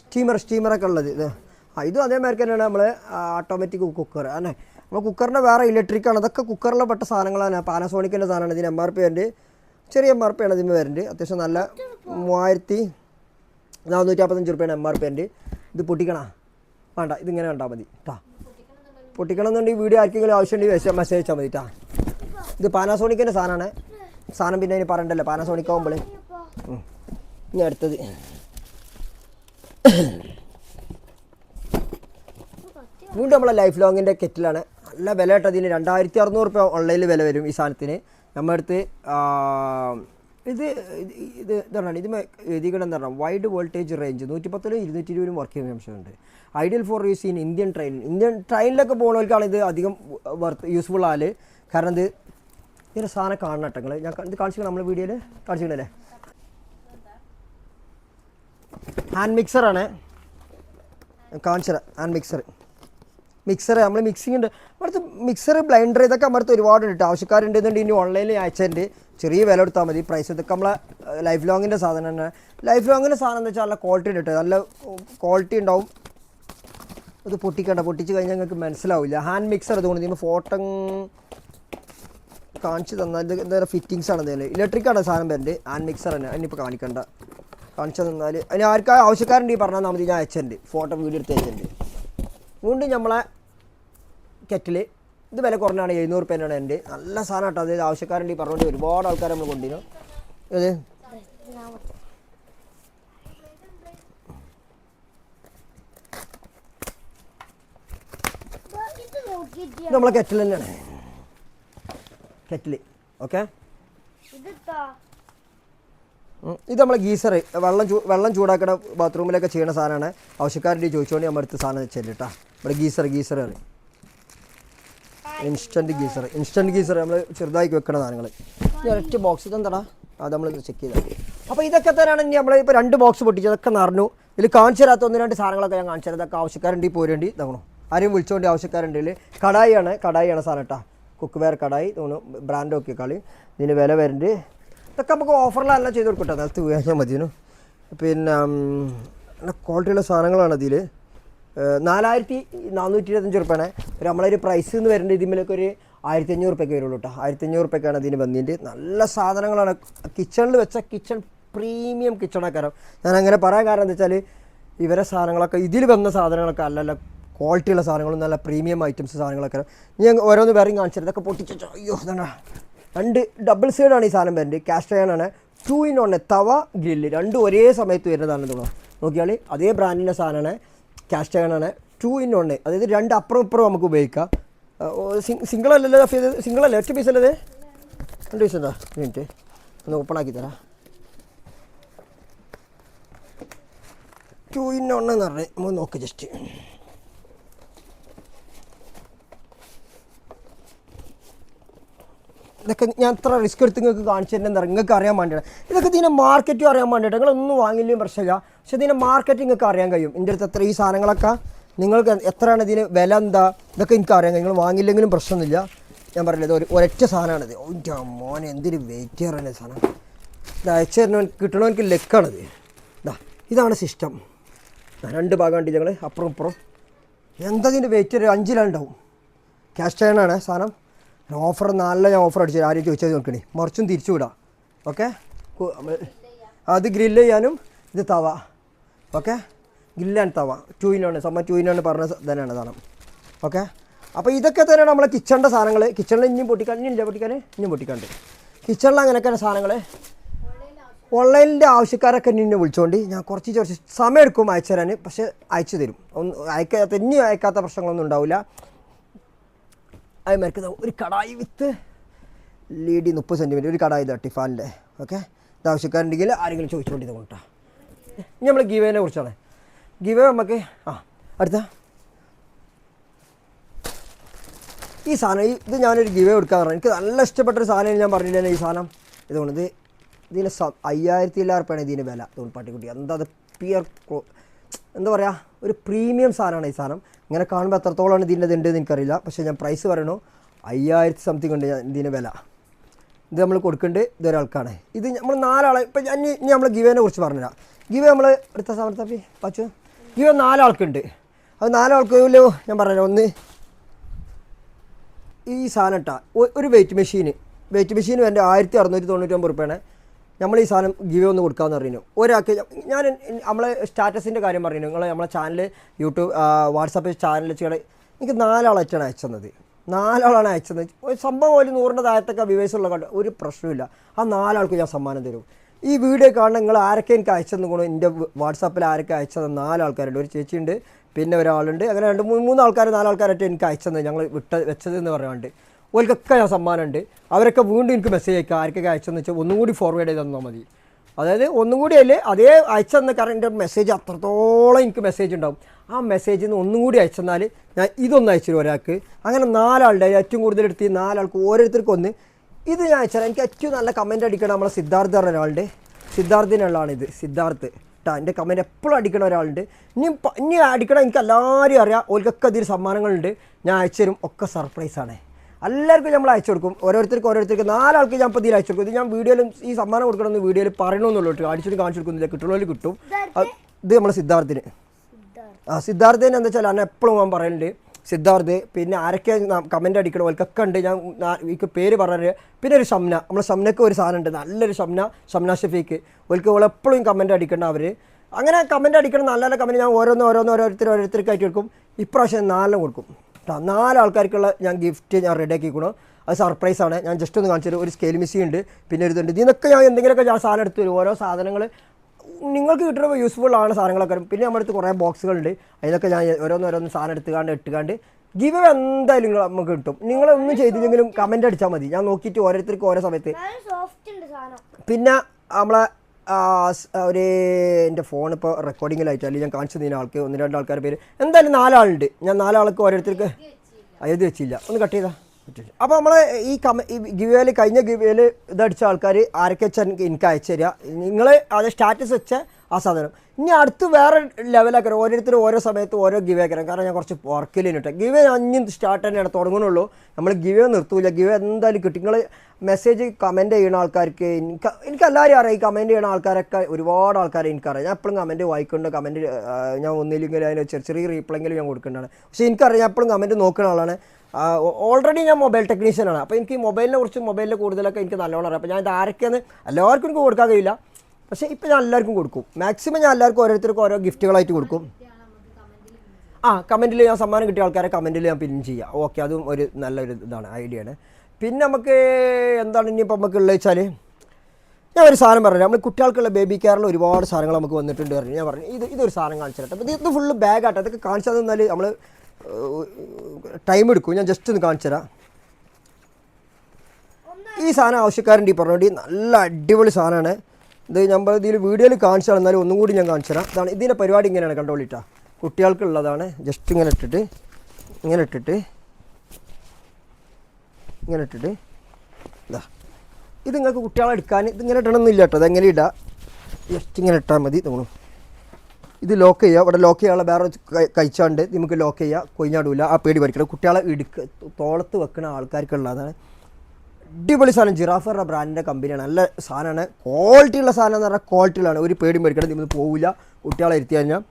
സ്റ്റീമർ സ്റ്റീമറൊക്കെ ഉള്ളത്. ഇത് ഇതും അതേമാതിരി തന്നെയാണ് നമ്മൾ ഓട്ടോമാറ്റിക് കുക്കർ അല്ലേ? നമ്മൾ കുക്കറിന്റെ വേറെ ഇലക്ട്രിക്കാണ് അതൊക്കെ കുക്കറിലെ പെട്ട സാധനങ്ങളാണ്. പാനസോണിക്കിന്റെ സാധനമാണ്. ഇതിന് എം ആർ പി വരുന്നുണ്ട്. ചെറിയ എം ആർ പി ആണ് ഇതിന് വരുന്നുണ്ട്. അത്യാവശ്യം നല്ല മൂവായിരത്തി നാനൂറ്റി അമ്പത്തഞ്ച് റുപ്യാണ് എം ആർ പി ഉണ്ട് ഇത് പൊട്ടിക്കണ? വേണ്ട ഇതിങ്ങനെ കണ്ടാൽ മതി. കേട്ടാ പൊട്ടിക്കണം എന്നുണ്ടെങ്കിൽ വീഡിയോ ആർക്കെങ്കിലും ആവശ്യമുണ്ടെങ്കിൽ മെസ്സേജ് അയച്ചാൽ മതി കേട്ടാ ഇത് പാനാസോണിക്കിന്റെ സാധനമാണ്. സാധനം പിന്നെ ഇനി പറയണ്ടല്ലോ. പാനാസോണിക് ആകുമ്പോൾ ഇനി അടുത്തത്. വീണ്ടും നമ്മളെ ലൈഫ് ലോങ്ങിന്റെ കെറ്റിലാണ് നല്ല വില കേട്ടോ ഇതിന് രണ്ടായിരത്തി അറുന്നൂറ് റുപ്യ ഓൺലൈനിൽ വില വരും ഈ സാധനത്തിന്. നമ്മുടെ ഇത് ഇത് ഇതാണ്. ഇത് എഴുതിക്കണം എന്ന് പറഞ്ഞാൽ വൈഡ് വോൾട്ടേജ് റേഞ്ച് നൂറ്റി പത്തിലും ഇരുന്നൂറ്റി ഇരുപതിലും വർക്ക് ചെയ്യുന്ന അംശമുണ്ട് ideal for use in Indian train Indian ട്രെയിനിലൊക്കെ പോകുന്നവർക്കാണ് ഇത് അധികം വർത്ത് യൂസ്ഫുൾ ആൽ കാരണം ഇത് ഇതിന്റെ സാധനം കാണണം കേട്ടോ ഞാൻ ഇത് കാണിച്ചു നമ്മൾ വീഡിയോയിൽ കാണിച്ചിക്കണല്ലേ ഹാൻഡ് മിക്സറാണ് കാണിച്ചു തരാം ഹാൻഡ് മിക്സർ മിക്സർ നമ്മൾ മിക്സിംഗ് ഉണ്ട്. അവിടുത്തെ മിക്സർ ബ്ലൈൻഡർ ഇതൊക്കെ അടുത്ത് ഒരുപാട് ഉണ്ട് ആവശ്യക്കാരുണ്ട് എന്നുണ്ട് ഇനി ഓൺലൈനിൽ അയച്ചിട്ടുണ്ട് ചെറിയ വില കൊടുത്താൽ മതി. പ്രൈസ് ഇതൊക്കെ നമ്മളെ ലൈഫ് ലോങ്ങിന്റെ സാധനം തന്നെ. ലൈഫ് ലോങ്ങിന്റെ സാധനം എന്ന് വെച്ചാൽ നല്ല ക്വാളിറ്റി ഉണ്ട് നല്ല ക്വാളിറ്റി ഉണ്ടാവും. ഇത് പൊട്ടിക്കണ്ട പൊട്ടിച്ച് കഴിഞ്ഞാൽ നിങ്ങൾക്ക് മനസ്സിലാവില്ല. ഹാൻഡ് മിക്സർ അതുകൊണ്ട് നിങ്ങൾ ഫോട്ടോ കാണിച്ചു തന്നാൽ ഇത് എന്താ ഫിറ്റിങ്സ് ആണ് എന്തെങ്കിലും ഇലക്ട്രിക്കാണ് സാധനം വരുന്നത് ഹാൻഡ് മിക്സർ തന്നെ. അതിനിപ്പോൾ കാണിക്കണ്ട. കാണിച്ചു തന്നാൽ. അതിന് ആർക്കാ ആവശ്യക്കാരുണ്ട് ഈ പറഞ്ഞാൽ നമുക്ക് ഞാൻ അയച്ചിട്ടുണ്ട് ഫോട്ടോ വീഡിയോ എടുത്ത് അയച്ചിട്ടുണ്ട് വീണ്ടും നമ്മളെ കെറ്റിൽ ഇത് വില കുറഞ്ഞാണ് എഴുന്നൂറ് രൂപയാണ് എന്റെ. നല്ല സാധനം കേട്ടോ അതായത് ആവശ്യക്കാരുണ്ട് ഈ പറഞ്ഞുകൊണ്ട് ഒരുപാട് ആൾക്കാർ നമ്മൾ കൊണ്ടുവരും. ഇത് നമ്മളെ കെറ്റിൽ തന്നെയാണ്. കെറ്റിൽ ഓക്കെ ഇത് നമ്മളെ ഗീസർ വെള്ളം ചൂ വെള്ളം ചൂടാക്കുന്ന ബാത്റൂമിലൊക്കെ ചെയ്യുന്ന സാധനമാണ്. ആവശ്യക്കാരുടെ ചോദിച്ചുകൊണ്ട് നമ്മുടെ അടുത്ത് സാധനം ചെല്ലിട്ടാ കേട്ടോ ഇവിടെ ഗീസർ ഗീസർ അറിയും ഇൻസ്റ്റന്റ് ഗീസർ ഇൻസ്റ്റന്റ് ഗീസർ നമ്മൾ ചെറുതായി വെക്കണ സാധനങ്ങൾ ഒരൊറ്റ ബോക്സ് ഇതെന്താടാ? അത് നമ്മൾ ചെക്ക് ചെയ്താൽ അപ്പോൾ ഇതൊക്കെ തന്നെയാണ് ഇനി നമ്മൾ ഇപ്പോൾ രണ്ട് ബോക്സ് പൊട്ടിച്ച് അതൊക്കെ നിറഞ്ഞു. ഇതിൽ കാണിച്ചു തരാത്ത ഒന്ന് രണ്ട് സാധനങ്ങളൊക്കെ ഞാൻ കാണിച്ചു തരാം ഇതൊക്കെ ആവശ്യക്കാരുണ്ടെങ്കിൽ പോരേണ്ടി. തോന്നണം ആരെയും വിളിച്ചുകൊണ്ട് ആവശ്യക്കാരുണ്ടെങ്കിൽ കടായിയാണ് കടായിയാണ് സാധനം കേട്ടോ. കുക്ക് വെയർ കടായി തോന്നുന്നു ബ്രാൻഡ് ഒക്കെ കളി. ഇതിന് വില വരുന്നുണ്ട്. ഇതൊക്കെ നമുക്ക് ഓഫറിലെല്ലാം ചെയ്ത് കൊടുക്കട്ടെ. നിലത്ത് ഉപയോഗിച്ചാൽ മതിയെന്നു. പിന്നെ നല്ല ക്വാളിറ്റിയുള്ള സാധനങ്ങളാണ് ഇതിൽ നാലായിരത്തി നാനൂറ്റി ഇരുപത്തഞ്ച് റുപ്യാണ് ഒരു നമ്മളൊരു പ്രൈസ് എന്ന് വരേണ്ട ഇതിമേലൊക്കെ ഒരു ആയിരത്തി അഞ്ഞൂറ് റുപ്യൊക്കെ വരുള്ളൂ കേട്ടോ ആയിരത്തി അഞ്ഞൂറ് റുപ്യൊക്കെയാണ് ഇതിന് വന്നിട്ട് നല്ല സാധനങ്ങളാണ്. കിച്ചണിൽ വെച്ച കിച്ചൺ പ്രീമിയം കിച്ചണക്കാരം. ഞാൻ അങ്ങനെ പറയാൻ കാരണം എന്താ വെച്ചാൽ ഇവരെ സാധനങ്ങളൊക്കെ ഇതിൽ വന്ന സാധനങ്ങളൊക്കെ അല്ലല്ല ക്വാളിറ്റിയുള്ള സാധനങ്ങളും നല്ല പ്രീമിയം ഐറ്റംസ് സാധനങ്ങളൊക്കെ. ഞാൻ ഓരോന്ന് വേറെയും കാണിച്ചത് ഇതൊക്കെ പൊട്ടിച്ചു അയ്യോ എന്താണ് രണ്ട് ഡബിൾ സൈഡാണ് ഈ സാധനം വരുന്നത് അയൺ ആണ്. ടു ഇൻ ഒന്ന് തവ ഗ്രില്ല് രണ്ടും ഒരേ സമയത്ത് വരുന്നതാണ് തോന്നുന്നു. നോക്കിയാൽ അതേ ബ്രാൻഡിന്റെ സാധനമാണ്. അയൺ ആണ്. ടു ഇൻ വൺ അതായത് രണ്ട് അപ്പുറം ഇപ്പുറം നമുക്ക് ഉപയോഗിക്കാം. സിംഗിൾ അല്ലല്ലോ സിംഗിൾ അല്ലേ? ഒറ്റ പീസ് അല്ലേ രണ്ട് പീസ് എന്താ മിനിറ്റ് ഒന്ന് ഓപ്പൺ ആക്കി തരാം. ടു ഇൻ വൺ എന്ന് പറഞ്ഞ്. നമ്മൾ നോക്ക് ജസ്റ്റ് ഇതൊക്കെ ഞാൻ എത്ര റിസ്ക് എടുത്ത് നിങ്ങൾക്ക് കാണിച്ചു തരുന്നത് നിങ്ങൾക്ക് അറിയാൻ വേണ്ടിയാണ്. ഇതൊക്കെ ഇതിനെ മാർക്കറ്റും അറിയാൻ വേണ്ടിയിട്ട് നിങ്ങളൊന്നും വാങ്ങില്ലേ പ്രശ്നമില്ല. പക്ഷെ ഇതിനെ മാർക്കറ്റ് നിങ്ങൾക്ക് അറിയാൻ കഴിയും. എന്റെ അടുത്ത് എത്ര ഈ സാധനങ്ങളൊക്കെ? നിങ്ങൾക്ക് എത്രയാണ് ഇതിന് വില എന്താ? ഇതൊക്കെ എനിക്ക് കഴിയും. നിങ്ങൾ വാങ്ങില്ലെങ്കിലും പ്രശ്നമൊന്നുമില്ല. ഞാൻ പറഞ്ഞത് ഒരു ഒരൊറ്റ സാധനമാണിത് ഓന്റെ മോനെ എന്തൊരു വെയിറ്റ് കയറുന്ന സാധനം. ഇത് അയച്ചു തരണവൻ കിട്ടണമെനിക്ക് ലെക്കാണിത്. ഇതാ ഇതാണ് സിസ്റ്റം രണ്ട് ഭാഗമുണ്ട് ഞങ്ങൾ അപ്പുറം ഇപ്പുറം. എന്താ ഇതിന്റെ വെയിറ്റ് ഒരു അഞ്ചിലുണ്ടാവും. ക്യാഷ് ആണ് സാധനം. ഓഫർ നല്ല ഞാൻ ഓഫർ അടിച്ചു ആരും ചോദിച്ചത് നോക്കണേ. മറിച്ചും തിരിച്ചു വിടാം ഓക്കെ അത് ഗ്രില്ല് ചെയ്യാനും ഇത് തവ. ഓക്കെ ഗ്രില്ലാണ് തവ. ടൂ സമ്മ ടൂ പറഞ്ഞ തന്നെയാണ് സാധനം. ഓക്കെ അപ്പോൾ ഇതൊക്കെ തന്നെയാണ് നമ്മളെ കിച്ചണിന്റെ സാധനങ്ങൾ കിച്ചണിൽ ഇനിയും പൊട്ടിക്കാൻ ഇനിയും പൊട്ടിക്കാൻ ഇനിയും പൊട്ടിക്കാണ്ട് കിച്ചണിൽ അങ്ങനെയൊക്കെയാണ് സാധനങ്ങൾ ഓൺലൈനിന്റെ ആവശ്യക്കാരൊക്കെ എന്നെ വിളിച്ചുകൊണ്ട് ഞാൻ കുറച്ച് കുറച്ച് സമയം എടുക്കും അയച്ചു തരാൻ പക്ഷേ അയച്ചു തരും. ഒന്ന് അയക്കാത്ത ഇനി അയക്കാത്ത പ്രശ്നങ്ങളൊന്നും ഉണ്ടാവില്ല. അതുമാർക്ക് ഒരു കടായി വിത്ത് ലീഡി മുപ്പത് സെന്റിമീറ്റർ ഒരു കടായി ഇതാ ടിഫാനിന്റെ ഓക്കെ? ഇത് ആവശ്യക്കാരുണ്ടെങ്കിൽ ആരെങ്കിലും ചോദിച്ചുകൊണ്ട് ഇത് ഇനി നമ്മൾ ഗീവേനെ കുറിച്ചാണ്. ഗീവേ നമുക്ക് ആ അടുത്ത. ഈ സാധനം ഇത് ഞാനൊരു ഗിവേ കൊടുക്കാൻ പറഞ്ഞു. എനിക്ക് നല്ല ഇഷ്ടപ്പെട്ട ഒരു സാധനം ഞാൻ പറഞ്ഞില്ല ഈ സാധനം? ഇതുകൊണ്ട് ഇത് സ അയ്യായിരത്തി ഇല്ലാ റുപ്യാണ് ഇതിന് വില. ഇതുകൊണ്ട് പട്ടിക്കുട്ടി എന്താ അത് പിയർ എന്താ പറയുക ഒരു പ്രീമിയം സാധനമാണ് ഈ സാധനം. ഇങ്ങനെ കാണുമ്പോൾ എത്രത്തോളമാണ് ഇതിന്റെ ഉണ്ട് ഉണ്ടെന്ന് എനിക്കറിയില്ല. പക്ഷേ ഞാൻ പ്രൈസ് പറയണു അയ്യായിരത്തി സംതിങ് ഉണ്ട് ഞാൻ ഇതിന്റെ വില. ഇത് നമ്മൾ കൊടുക്കേണ്ടത് ഇതൊരാൾക്കാണ് ഇത് നമ്മൾ നാലാളെ ഇപ്പം ഞാൻ ഇനി നമ്മൾ ഗിവേനെ കുറിച്ച് പറഞ്ഞുതരാം. ഗിവേ നമ്മൾ അടുത്ത സമയത്ത് പച്ചു ഗിവേ നാലാൾക്കുണ്ട്. അത് നാലാൾക്ക് ഞാൻ പറഞ്ഞു ഒന്ന് ഈ സാധനം ഇട്ടാ ഒരു വെയിറ്റ് മെഷീന് വെയിറ്റ് മെഷീന് വേണ്ട ആയിരത്തി അറുന്നൂറ്റി തൊണ്ണൂറ്റൊമ്പത് റുപ്യാണ്. നമ്മൾ ഈ സാധനം ഗിവ് ഒന്ന് കൊടുക്കാമെന്ന് പറഞ്ഞു ഒരാൾക്ക് ഞാൻ നമ്മളെ സ്റ്റാറ്റസിന്റെ കാര്യം പറഞ്ഞു നിങ്ങൾ നമ്മളെ ചാനൽ യൂട്യൂബ് വാട്സാപ്പ് ചാനൽ ചെയ്യണ എനിക്ക് നാലാളായിട്ടാണ് അയച്ചത്. നാലാളാണ് അയച്ചത്. ഒരു സംഭവം ഒരു നൂറിന്റെ താഴത്തൊക്കെ വിവേസുള്ള കണ്ട് ഒരു പ്രശ്നമില്ല ആ നാലാൾക്ക് ഞാൻ സമ്മാനം തരും. ഈ വീഡിയോ കാണുന്ന നിങ്ങൾ ആരൊക്കെ എനിക്ക് അയച്ചെന്ന് കൊണ്ട് എന്റെ വാട്സാപ്പിൽ ആരൊക്കെ അയച്ചത് നാലാൾക്കാരുണ്ട്. ഒരു ചേച്ചിയുണ്ട് പിന്നെ ഒരാളുണ്ട്. അങ്ങനെ രണ്ട് മൂന്ന് മൂന്ന് ആൾക്കാർ നാലാൾക്കാരായിട്ട് എനിക്ക് അയച്ചത് ഞങ്ങൾ വിട്ട വെച്ചത് എന്ന് പറയാണ്ട് ഓൽക്കൊക്കെ ഞാൻ സമ്മാനമുണ്ട്. അവരൊക്കെ വീണ്ടും എനിക്ക് മെസ്സേജ് അയക്കുക ആർക്കൊക്കെ അയച്ചെന്ന് വെച്ചാൽ ഒന്നും കൂടി ഫോർവേഡ് ചെയ്ത് തന്നാൽ മതി. അതായത് ഒന്നും കൂടി അല്ലേ അതേ അയച്ചെന്ന കറണ്ട് മെസ്സേജ് അത്രത്തോളം എനിക്ക് മെസ്സേജ് ഉണ്ടാവും. ആ മെസ്സേജിൽ നിന്ന് ഒന്നും കൂടി അയച്ചെന്നാൽ ഞാൻ ഇതൊന്ന് അയച്ചു ഒരാൾക്ക്. അങ്ങനെ നാലാളുടെ ഏറ്റവും കൂടുതൽ എടുത്ത് നാലാൾക്ക് ഓരോരുത്തർക്കും ഒന്ന് ഇത് ഞാൻ അയച്ചാൽ എനിക്ക് ഏറ്റവും നല്ല കമന്റ് അടിക്കണം നമ്മളെ സിദ്ധാർത്ഥ പറഞ്ഞ ഒരാളുടെ സിദ്ധാർത്ഥിനുള്ളതാണ് ഇത് സിദ്ധാർത്ഥ്. കേട്ടോ എന്റെ കമന്റ് എപ്പോഴും അടിക്കണ ഒരാളുണ്ട്. ഇനി ഇനി അടിക്കണം എനിക്ക് എല്ലാവരും അറിയാം. ഓൽക്കൊക്കെ അതിൽ സമ്മാനങ്ങളുണ്ട്. ഞാൻ അയച്ചു തരും. ഒക്കെ സർപ്രൈസാണ് എല്ലാവർക്കും നമ്മൾ അയച്ചു കൊടുക്കും. ഓരോരുത്തർക്ക് ഓരോരുത്തർക്ക് നാലാൾക്ക് ഞാൻ ഇപ്പോൾ ഇതിൽ അയച്ചു കൊടുക്കും. ഇത് ഞാൻ വീഡിയോയിലും ഈ സമ്മാനം കൊടുക്കണമെന്ന് വീഡിയോയിൽ പറയണമെന്നുള്ളൂ കേട്ടോ. അടിച്ചിട്ട് കാണിച്ചു കൊടുക്കുന്നില്ല. കിട്ടുന്നതിൽ കിട്ടും. ഇത് നമ്മളെ സിദ്ധാർത്ഥിന്. ആ സിദ്ധാർത്ഥിന് എന്താ വെച്ചാൽ അന്നെ എപ്പോഴും ഞാൻ പറയുന്നുണ്ട് സിദ്ധാർത്ഥ് പിന്നെ ആരൊക്കെ കമന്റ് അടിക്കണം? ഓൽക്കൊക്കെ ഉണ്ട്. ഞാൻ എനിക്ക് പേര് പറഞ്ഞത് പിന്നെ ഒരു ഷംന. നമ്മളെ ഷംനക്ക് ഒരു സാധനം ഉണ്ട്. നല്ലൊരു ഷംന ഷംന ഷഫീക്ക് ഓൽക്ക് ഓളെപ്പോഴും കമന്റ് അടിക്കണം അവർ അങ്ങനെ കമന്റ് അടിക്കണം നല്ല നല്ല കമന്റ് ഞാൻ ഓരോന്ന് ഓരോന്ന് ഓരോരുത്തർ ഓരോരുത്തർക്കായിട്ട് കൊടുക്കും. ഇപ്രാവശ്യം നാലെണ്ണം കൊടുക്കും. ട്ടോ, നാലാൾക്കാർക്കുള്ള ഞാൻ ഗിഫ്റ്റ് ഞാൻ റെഡി ആക്കിക്കണം അത് സർപ്രൈസാണ് ഞാൻ ജസ്റ്റ് ഒന്ന് കാണിച്ചത് ഒരു സ്കെയിൽ മിസ്സി ഉണ്ട്. പിന്നെ ഒരു ഇതുണ്ട്. ഇതിനൊക്കെ ഞാൻ എന്തെങ്കിലുമൊക്കെ ഞാൻ സാധനം എടുത്ത് തരും. ഓരോ സാധനങ്ങൾ നിങ്ങൾക്ക് കിട്ടുന്ന യൂസ്ഫുൾ ആണ് സാധനങ്ങളൊക്കെ. പിന്നെ നമ്മുടെ അടുത്ത് കുറേ ബോക്സുകളുണ്ട് അതിനൊക്കെ ഞാൻ ഓരോന്നോരോന്ന് ഓരോന്ന് സാധനം എടുത്തുകാണ്ട് ഇട്ടുകാണ്ട്. ഗിവ് എന്തായാലും നിങ്ങൾ നമുക്ക് കിട്ടും. നിങ്ങളൊന്നും ചെയ്തില്ലെങ്കിലും കമന്റ് അടിച്ചാൽ മതി. ഞാൻ നോക്കിയിട്ട് ഓരോരുത്തർക്ക് ഓരോ സമയത്ത്. പിന്നെ നമ്മളെ ഒരു എന്റെ ഫോൺ ഇപ്പോൾ റെക്കോർഡിങ്ങിലായിട്ട് അല്ലെങ്കിൽ ഞാൻ കാണിച്ചു തന്ന ആൾക്ക്. ഒന്ന് രണ്ട് ആൾക്കാരുടെ പേര്. എന്തായാലും നാലാളുണ്ട്. ഞാൻ നാലാൾക്ക് ഓരോരുത്തർക്ക് എഴുതി വെച്ചില്ല. ഒന്ന് കട്ട് ചെയ്താൽ പറ്റില്ല അപ്പോൾ നമ്മൾ ഈ കമ ഈ ഗിവേൽ കഴിഞ്ഞ ഗിവേൽ ഇതടിച്ച ആൾക്കാർ ആരൊക്കെ വെച്ചാൽ എനിക്ക് അയച്ചു തരിക നിങ്ങൾ അത് സ്റ്റാറ്റസ് വെച്ച ആ സാധനം. ഇനി അടുത്ത് വേറെ ലെവലാക്കണം ഓരോരുത്തർ ഓരോ സമയത്ത് ഓരോ ഗിവേ ആക്കണം കാരണം ഞാൻ കുറച്ച് വർക്കിലിട്ട് ഗിവേ അഞ്ഞും സ്റ്റാർട്ട് തന്നെയാണ് തുടങ്ങുന്നുള്ളൂ. നമ്മൾ ഗിവേ നിർത്തൂല. ഗിവേ എന്തായാലും കിട്ടും. നിങ്ങൾ മെസ്സേജ് കമന്റ് ചെയ്യുന്ന ആൾക്കാർക്ക് എനിക്ക് എനിക്ക് എല്ലാവരും അറിയാം. ഈ കമന്റ് ചെയ്യുന്ന ആൾക്കാരൊക്കെ ഒരുപാട് ആൾക്കാരെ എനിക്കറിയാം. ഞാൻ എപ്പോഴും കമന്റ് വായിക്കുന്നുണ്ട്. കമന്റ് ഞാൻ ഒന്നില്ലെങ്കിൽ അതിന് ചെറിയ ചെറിയ റീപ്ലൈങ്കിലും ഞാൻ കൊടുക്കേണ്ടതാണ് പക്ഷേ എനിക്കറിയാം ഞാൻ എപ്പോഴും കമന്റ് നോക്കുന്ന ആളാണ്. ഓൾറെഡി ഞാൻ മൊബൈൽ ടെക്നീഷ്യനാണ് അപ്പോൾ എനിക്ക് മൊബൈലിനെ കുറിച്ച് മൊബൈലിൽ കൂടുതലൊക്കെ എനിക്ക് നല്ലോണം അറിയാം. അപ്പോൾ ഞാൻ ഇത് ആരൊക്കെയാണ് എല്ലാവർക്കും കൊടുക്കാൻ കഴിയില്ല. പക്ഷേ ഇപ്പോൾ ഞാൻ എല്ലാവർക്കും കൊടുക്കും. മാക്സിമം ഞാൻ എല്ലാവർക്കും ഓരോരുത്തർക്കും ഓരോ ഗിഫ്റ്റുകളായിട്ട് കൊടുക്കും. ആ കമന്റിൽ ഞാൻ സമ്മാനം കിട്ടിയ ആൾക്കാരെ കമന്റിൽ ഞാൻ പിൻ ചെയ്യാം. ഓക്കെ അതും ഒരു നല്ലൊരു ഇതാണ് ഐഡിയ ആണ് പിന്നെ നമുക്ക് എന്താണ് ഇനിയിപ്പോൾ നമുക്ക് ഉള്ളത് വെച്ചാൽ ഞാൻ ഒരു സാധനം പറഞ്ഞു നമ്മൾ കുട്ടികൾക്കുള്ള ബേബി കെയറിൽ ഒരുപാട് സാധനങ്ങൾ നമുക്ക് വന്നിട്ടുണ്ട് പറഞ്ഞു ഞാൻ പറഞ്ഞു. ഇത് ഇതൊരു സാധനം കാണിച്ചു അപ്പോൾ ഇത് ഫുള്ള് ബാഗാട്ടെ അതൊക്കെ കാണിച്ചു തന്നാൽ നമ്മൾ ടൈം എടുക്കും. ഞാൻ ജസ്റ്റ് ഒന്ന് കാണിച്ചു തരാം. ഈ സാധനം ആവശ്യക്കാരുണ്ട് ഈ പറഞ്ഞോണ്ടി നല്ല അടിപൊളി സാധനമാണ്. ഇത് നമ്മൾ ഇതിൽ വീഡിയോയിൽ കാണിച്ചു എന്നാലും ഒന്നും കൂടി ഞാൻ കാണിച്ചു തരാം. ഇതാണ് ഇതിന്റെ പരിപാടി ഇങ്ങനെയാണ് കണ്ടോളിട്ടാ കുട്ടികൾക്കുള്ളതാണ്. ജസ്റ്റ് ഇങ്ങനെ ഇട്ടിട്ട് ഇങ്ങനെ ഇട്ടിട്ട് ഇങ്ങനെ ഇട്ടിട്ട്. ഇതാ ഇത് നിങ്ങൾക്ക് കുട്ടികളെ എടുക്കാൻ ഇതിങ്ങനെ ഇടണമെന്നില്ല കേട്ടോ അതെങ്ങനെ ഇടാം? ജസ്റ്റ് ഇങ്ങനെ ഇട്ടാൽ മതി. തോന്നും ഇത് ലോക്ക് ചെയ്യുക ഇവിടെ ലോക്ക് ചെയ്യാനുള്ള വേറെ കഴിച്ചാണ്ട് നമുക്ക് ലോക്ക് ചെയ്യുക കൊയിഞ്ഞാടൂല ആ പേടി പഠിക്കണം കുട്ടികളെ ഇടുക്ക തോളത്ത് വെക്കുന്ന ആൾക്കാർക്കുള്ളതാണ്. അടിപൊളി സാധനം. ജിറാഫറുടെ ബ്രാൻഡിന്റെ കമ്പനിയാണ് നല്ല സാധനമാണ്. ക്വാളിറ്റി ഉള്ള സാധനം എന്ന് പറഞ്ഞാൽ ക്വാളിറ്റിയിലാണ് ഒരു പേടി മേടിക്കണം ഇതിൽ പോവില്ല. കുട്ടികളെ ഇരുത്തി കഴിഞ്ഞാൽ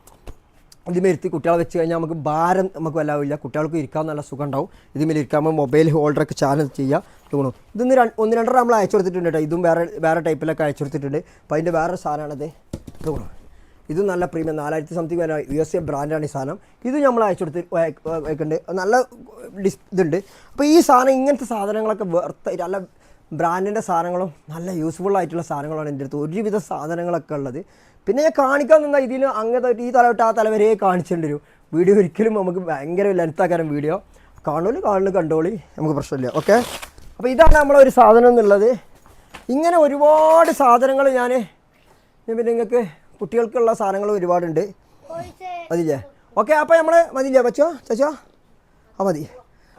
ഇതിമേ ഇരുത്തി കുട്ടികളെ വെച്ച് കഴിഞ്ഞാൽ നമുക്ക് ഭാരം നമുക്ക് വല്ലാവില്ല. കുട്ടികൾക്ക് ഇരിക്കാൻ നല്ല സുഖം ഉണ്ടാവും ഇതിമേൽ ഇരിക്കുമ്പോൾ മൊബൈൽ ഹോൾഡറൊക്കെ ചാനൽ ചെയ്യുക. തോന്നും ഇതൊന്ന് രണ്ട് ഒന്ന് രണ്ടര നമ്മൾ അയച്ചു കൊടുത്തിട്ടുണ്ട് കേട്ടോ. ഇതും വേറെ വേറെ ടൈപ്പിലൊക്കെ അയച്ചു കൊടുത്തിട്ടുണ്ട്. അപ്പോൾ അതിന്റെ വേറെ സാധനമാണത്. തോന്നും ഇത് നല്ല പ്രീമിയം നാലായിരത്തി സംതിങ് വരെ യു എസ് എ ബ്രാൻഡാണ് ഈ സാധനം. ഇത് നമ്മൾ അയച്ചു കൊടുത്ത് വെക്കുന്നുണ്ട് നല്ല ഡിസ് ഇതുണ്ട്. അപ്പോൾ ഈ സാധനം ഇങ്ങനത്തെ സാധനങ്ങളൊക്കെ വെർത്ത് നല്ല ബ്രാൻഡിന്റെ സാധനങ്ങളും നല്ല യൂസ്ഫുൾ ആയിട്ടുള്ള സാധനങ്ങളാണ് എന്റെ അടുത്ത്. ഒരുവിധ സാധനങ്ങളൊക്കെ ഉള്ളത്. പിന്നെ ഞാൻ കാണിക്കാൻ നിന്നാൽ ഇതിന് അങ്ങനത്തെ ഈ തല ആ തല വരെ വരും. വീഡിയോ ഒരിക്കലും നമുക്ക് ഭയങ്കര ലെങ്ത് ആക്കാനും വീഡിയോ. കാണുള്ളൂ കാണുന്നു കണ്ടോളി. നമുക്ക് പ്രശ്നമില്ല ഓക്കെ? അപ്പോൾ ഇതാണ് നമ്മളെ ഒരു സാധനം എന്നുള്ളത്. ഇങ്ങനെ ഒരുപാട് സാധനങ്ങൾ ഞാൻ പിന്നെ നിങ്ങൾക്ക് കുട്ടികൾക്കുള്ള സാധനങ്ങൾ ഒരുപാടുണ്ട്. മതിയില്ലേ? ഓക്കെ അപ്പോൾ നമ്മൾ മതില്ലേ പച്ചോ ചച്ചോ ആ മതി.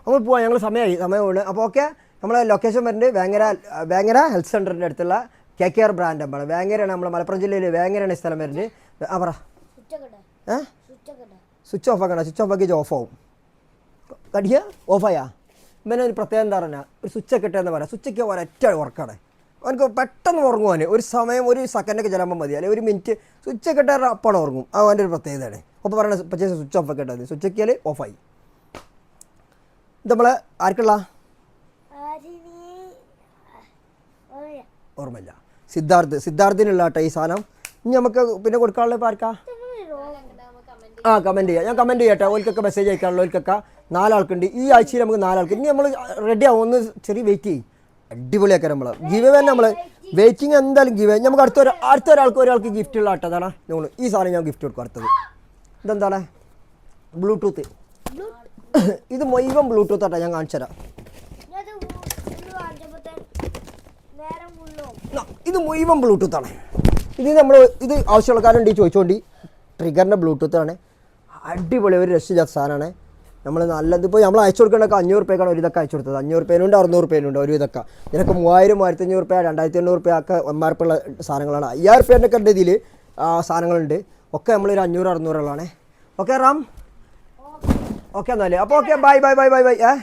നമ്മൾ പോവാം ഞങ്ങൾ സമയമായി സമയമുണ്ട് അപ്പോൾ ഓക്കെ നമ്മൾ ലൊക്കേഷൻ വരുന്നത് വേങ്ങര വേങ്ങര ഹെൽത്ത് സെന്ററിന്റെ അടുത്തുള്ള കെ കെ ആർ ബ്രാൻഡ് അമ്പാണ് വേങ്ങരയാണ് നമ്മൾ മലപ്പുറം ജില്ലയിൽ വേങ്ങരയാണ് ഈ സ്ഥലം വരുന്നത്. ആ പറ. സ്വിച്ചൊക്കെ ഏ? സ്വിച്ചൊക്കെ സ്വിച്ച് ഓഫ് ആക്കണം സ്വിച്ച് ഓഫ് ആക്കി ഓഫ് ആവും. കടിയ ഓഫായാ ഇവനെ ഒരു പ്രത്യേകം എന്താ പറഞ്ഞാൽ ഒരു സ്വിച്ച് ഒക്കെ ഇട്ടെന്ന് പറയാം. സ്വിച്ച് ഒക്കെ ഒരൊറ്റ വർക്കാണ് അവനക്ക് പെട്ടെന്ന് ഉറങ്ങുവാൻ ഒരു സമയം ഒരു സെക്കൻഡൊക്കെ ചിലപ്പോൾ മതി. അല്ലെങ്കിൽ ഒരു മിനിറ്റ് സ്വിച്ച് ഒക്കെ ഇട്ടാൽ അപ്പാണ് ഉറങ്ങും. അത് അവന്റെ ഒരു പ്രത്യേകതയാണ്. അപ്പോൾ പറയണ പച്ചേ സ്വിച്ച് ഓഫ് ഒക്കെ ഇട്ടാൽ സ്വിച്ച് ഒക്കെയാൽ ഓഫായി ഇത് നമ്മളെ ആർക്കുള്ള? ഓർമ്മയില്ല. സിദ്ധാർത്ഥ്. സിദ്ധാർത്ഥിനുള്ള കേട്ടോ ഈ സാധനം. ഇനി നമുക്ക് പിന്നെ കൊടുക്കാനുള്ള ഇപ്പോൾ ആർക്കാ? ആ കമന്റ് ചെയ്യാം. ഞാൻ കമന്റ് ചെയ്യട്ടെ ഓൽക്കൊക്കെ മെസ്സേജ് അയക്കാനുള്ള. ഓൽക്കൊക്കെ നാലാൾക്കുണ്ട്. ഈ ആഴ്ചയിൽ നമുക്ക് നാലാൾക്ക് ഇനി നമ്മൾ റെഡി ആവും. ഒന്ന് ചെറിയ വെയിറ്റ് ചെയ്യും. അടിപൊളിയാക്കാൻ നമ്മൾ ഗിവ് തന്നെ നമ്മൾ വെയിറ്റിംഗ് എന്തായാലും ഗിവ് നമുക്ക് അടുത്ത ഒരു അടുത്ത ഒരാൾക്ക് ഒരാൾക്ക് ഗിഫ്റ്റ് ഉള്ള ആട്ടതാണ് ഈ സാധനം ഞാൻ ഗിഫ്റ്റ് കൊടുക്കും അടുത്തത്. ഇതെന്താണ്? ബ്ലൂടൂത്ത് ഇത് മുഴുവൻ ബ്ലൂടൂത്ത് ആട്ടാ ഞാൻ കാണിച്ചു തരാം. ഇത് ഫുള്ള് ബ്ലൂടൂത്ത് ആണ്. ഇത് നമ്മൾ ഇത് ആവശ്യമുള്ളക്കാരുണ്ട് ചോദിച്ചുകൊണ്ട് ട്രിഗറിന്റെ ആണ്. അടിപൊളി ഒരു രക്ഷയില്ലാത്ത സാധനമാണ്. നമ്മൾ നല്ലത് ഇപ്പോൾ നമ്മൾ അയച്ചു കൊടുക്കേണ്ടൊക്കെ അഞ്ഞൂറ് റുപ്യക്കാണ് ഒരു ഇതൊക്കെ അയച്ചു കൊടുത്തത്. അഞ്ഞൂറ് റുപ്യനുണ്ട് അറുന്നൂറ് റുപ്യനുണ്ട് ഒരു ഇതൊക്കെ ഇതിനൊക്കെ മൂവായിരം മൂവായിരത്തി അഞ്ഞൂറ് റുപ്യ രണ്ടായിരത്തി എണ്ണൂറ് റുപ്യ ഒക്കെ എം ആർ പി ഉള്ള സാധനങ്ങളാണ്. അയ്യായിരം റുപ്യേന്റെ ഉണ്ട് ഇതിൽ സാധനങ്ങളുണ്ട്. ഒക്കെ നമ്മളൊരു അഞ്ഞൂറ് അറുന്നൂറുകളാണ് ഓക്കെ റാം? ഓക്കെ എന്നാലേ. അപ്പോൾ okay bye bye bye bye bye ഏ?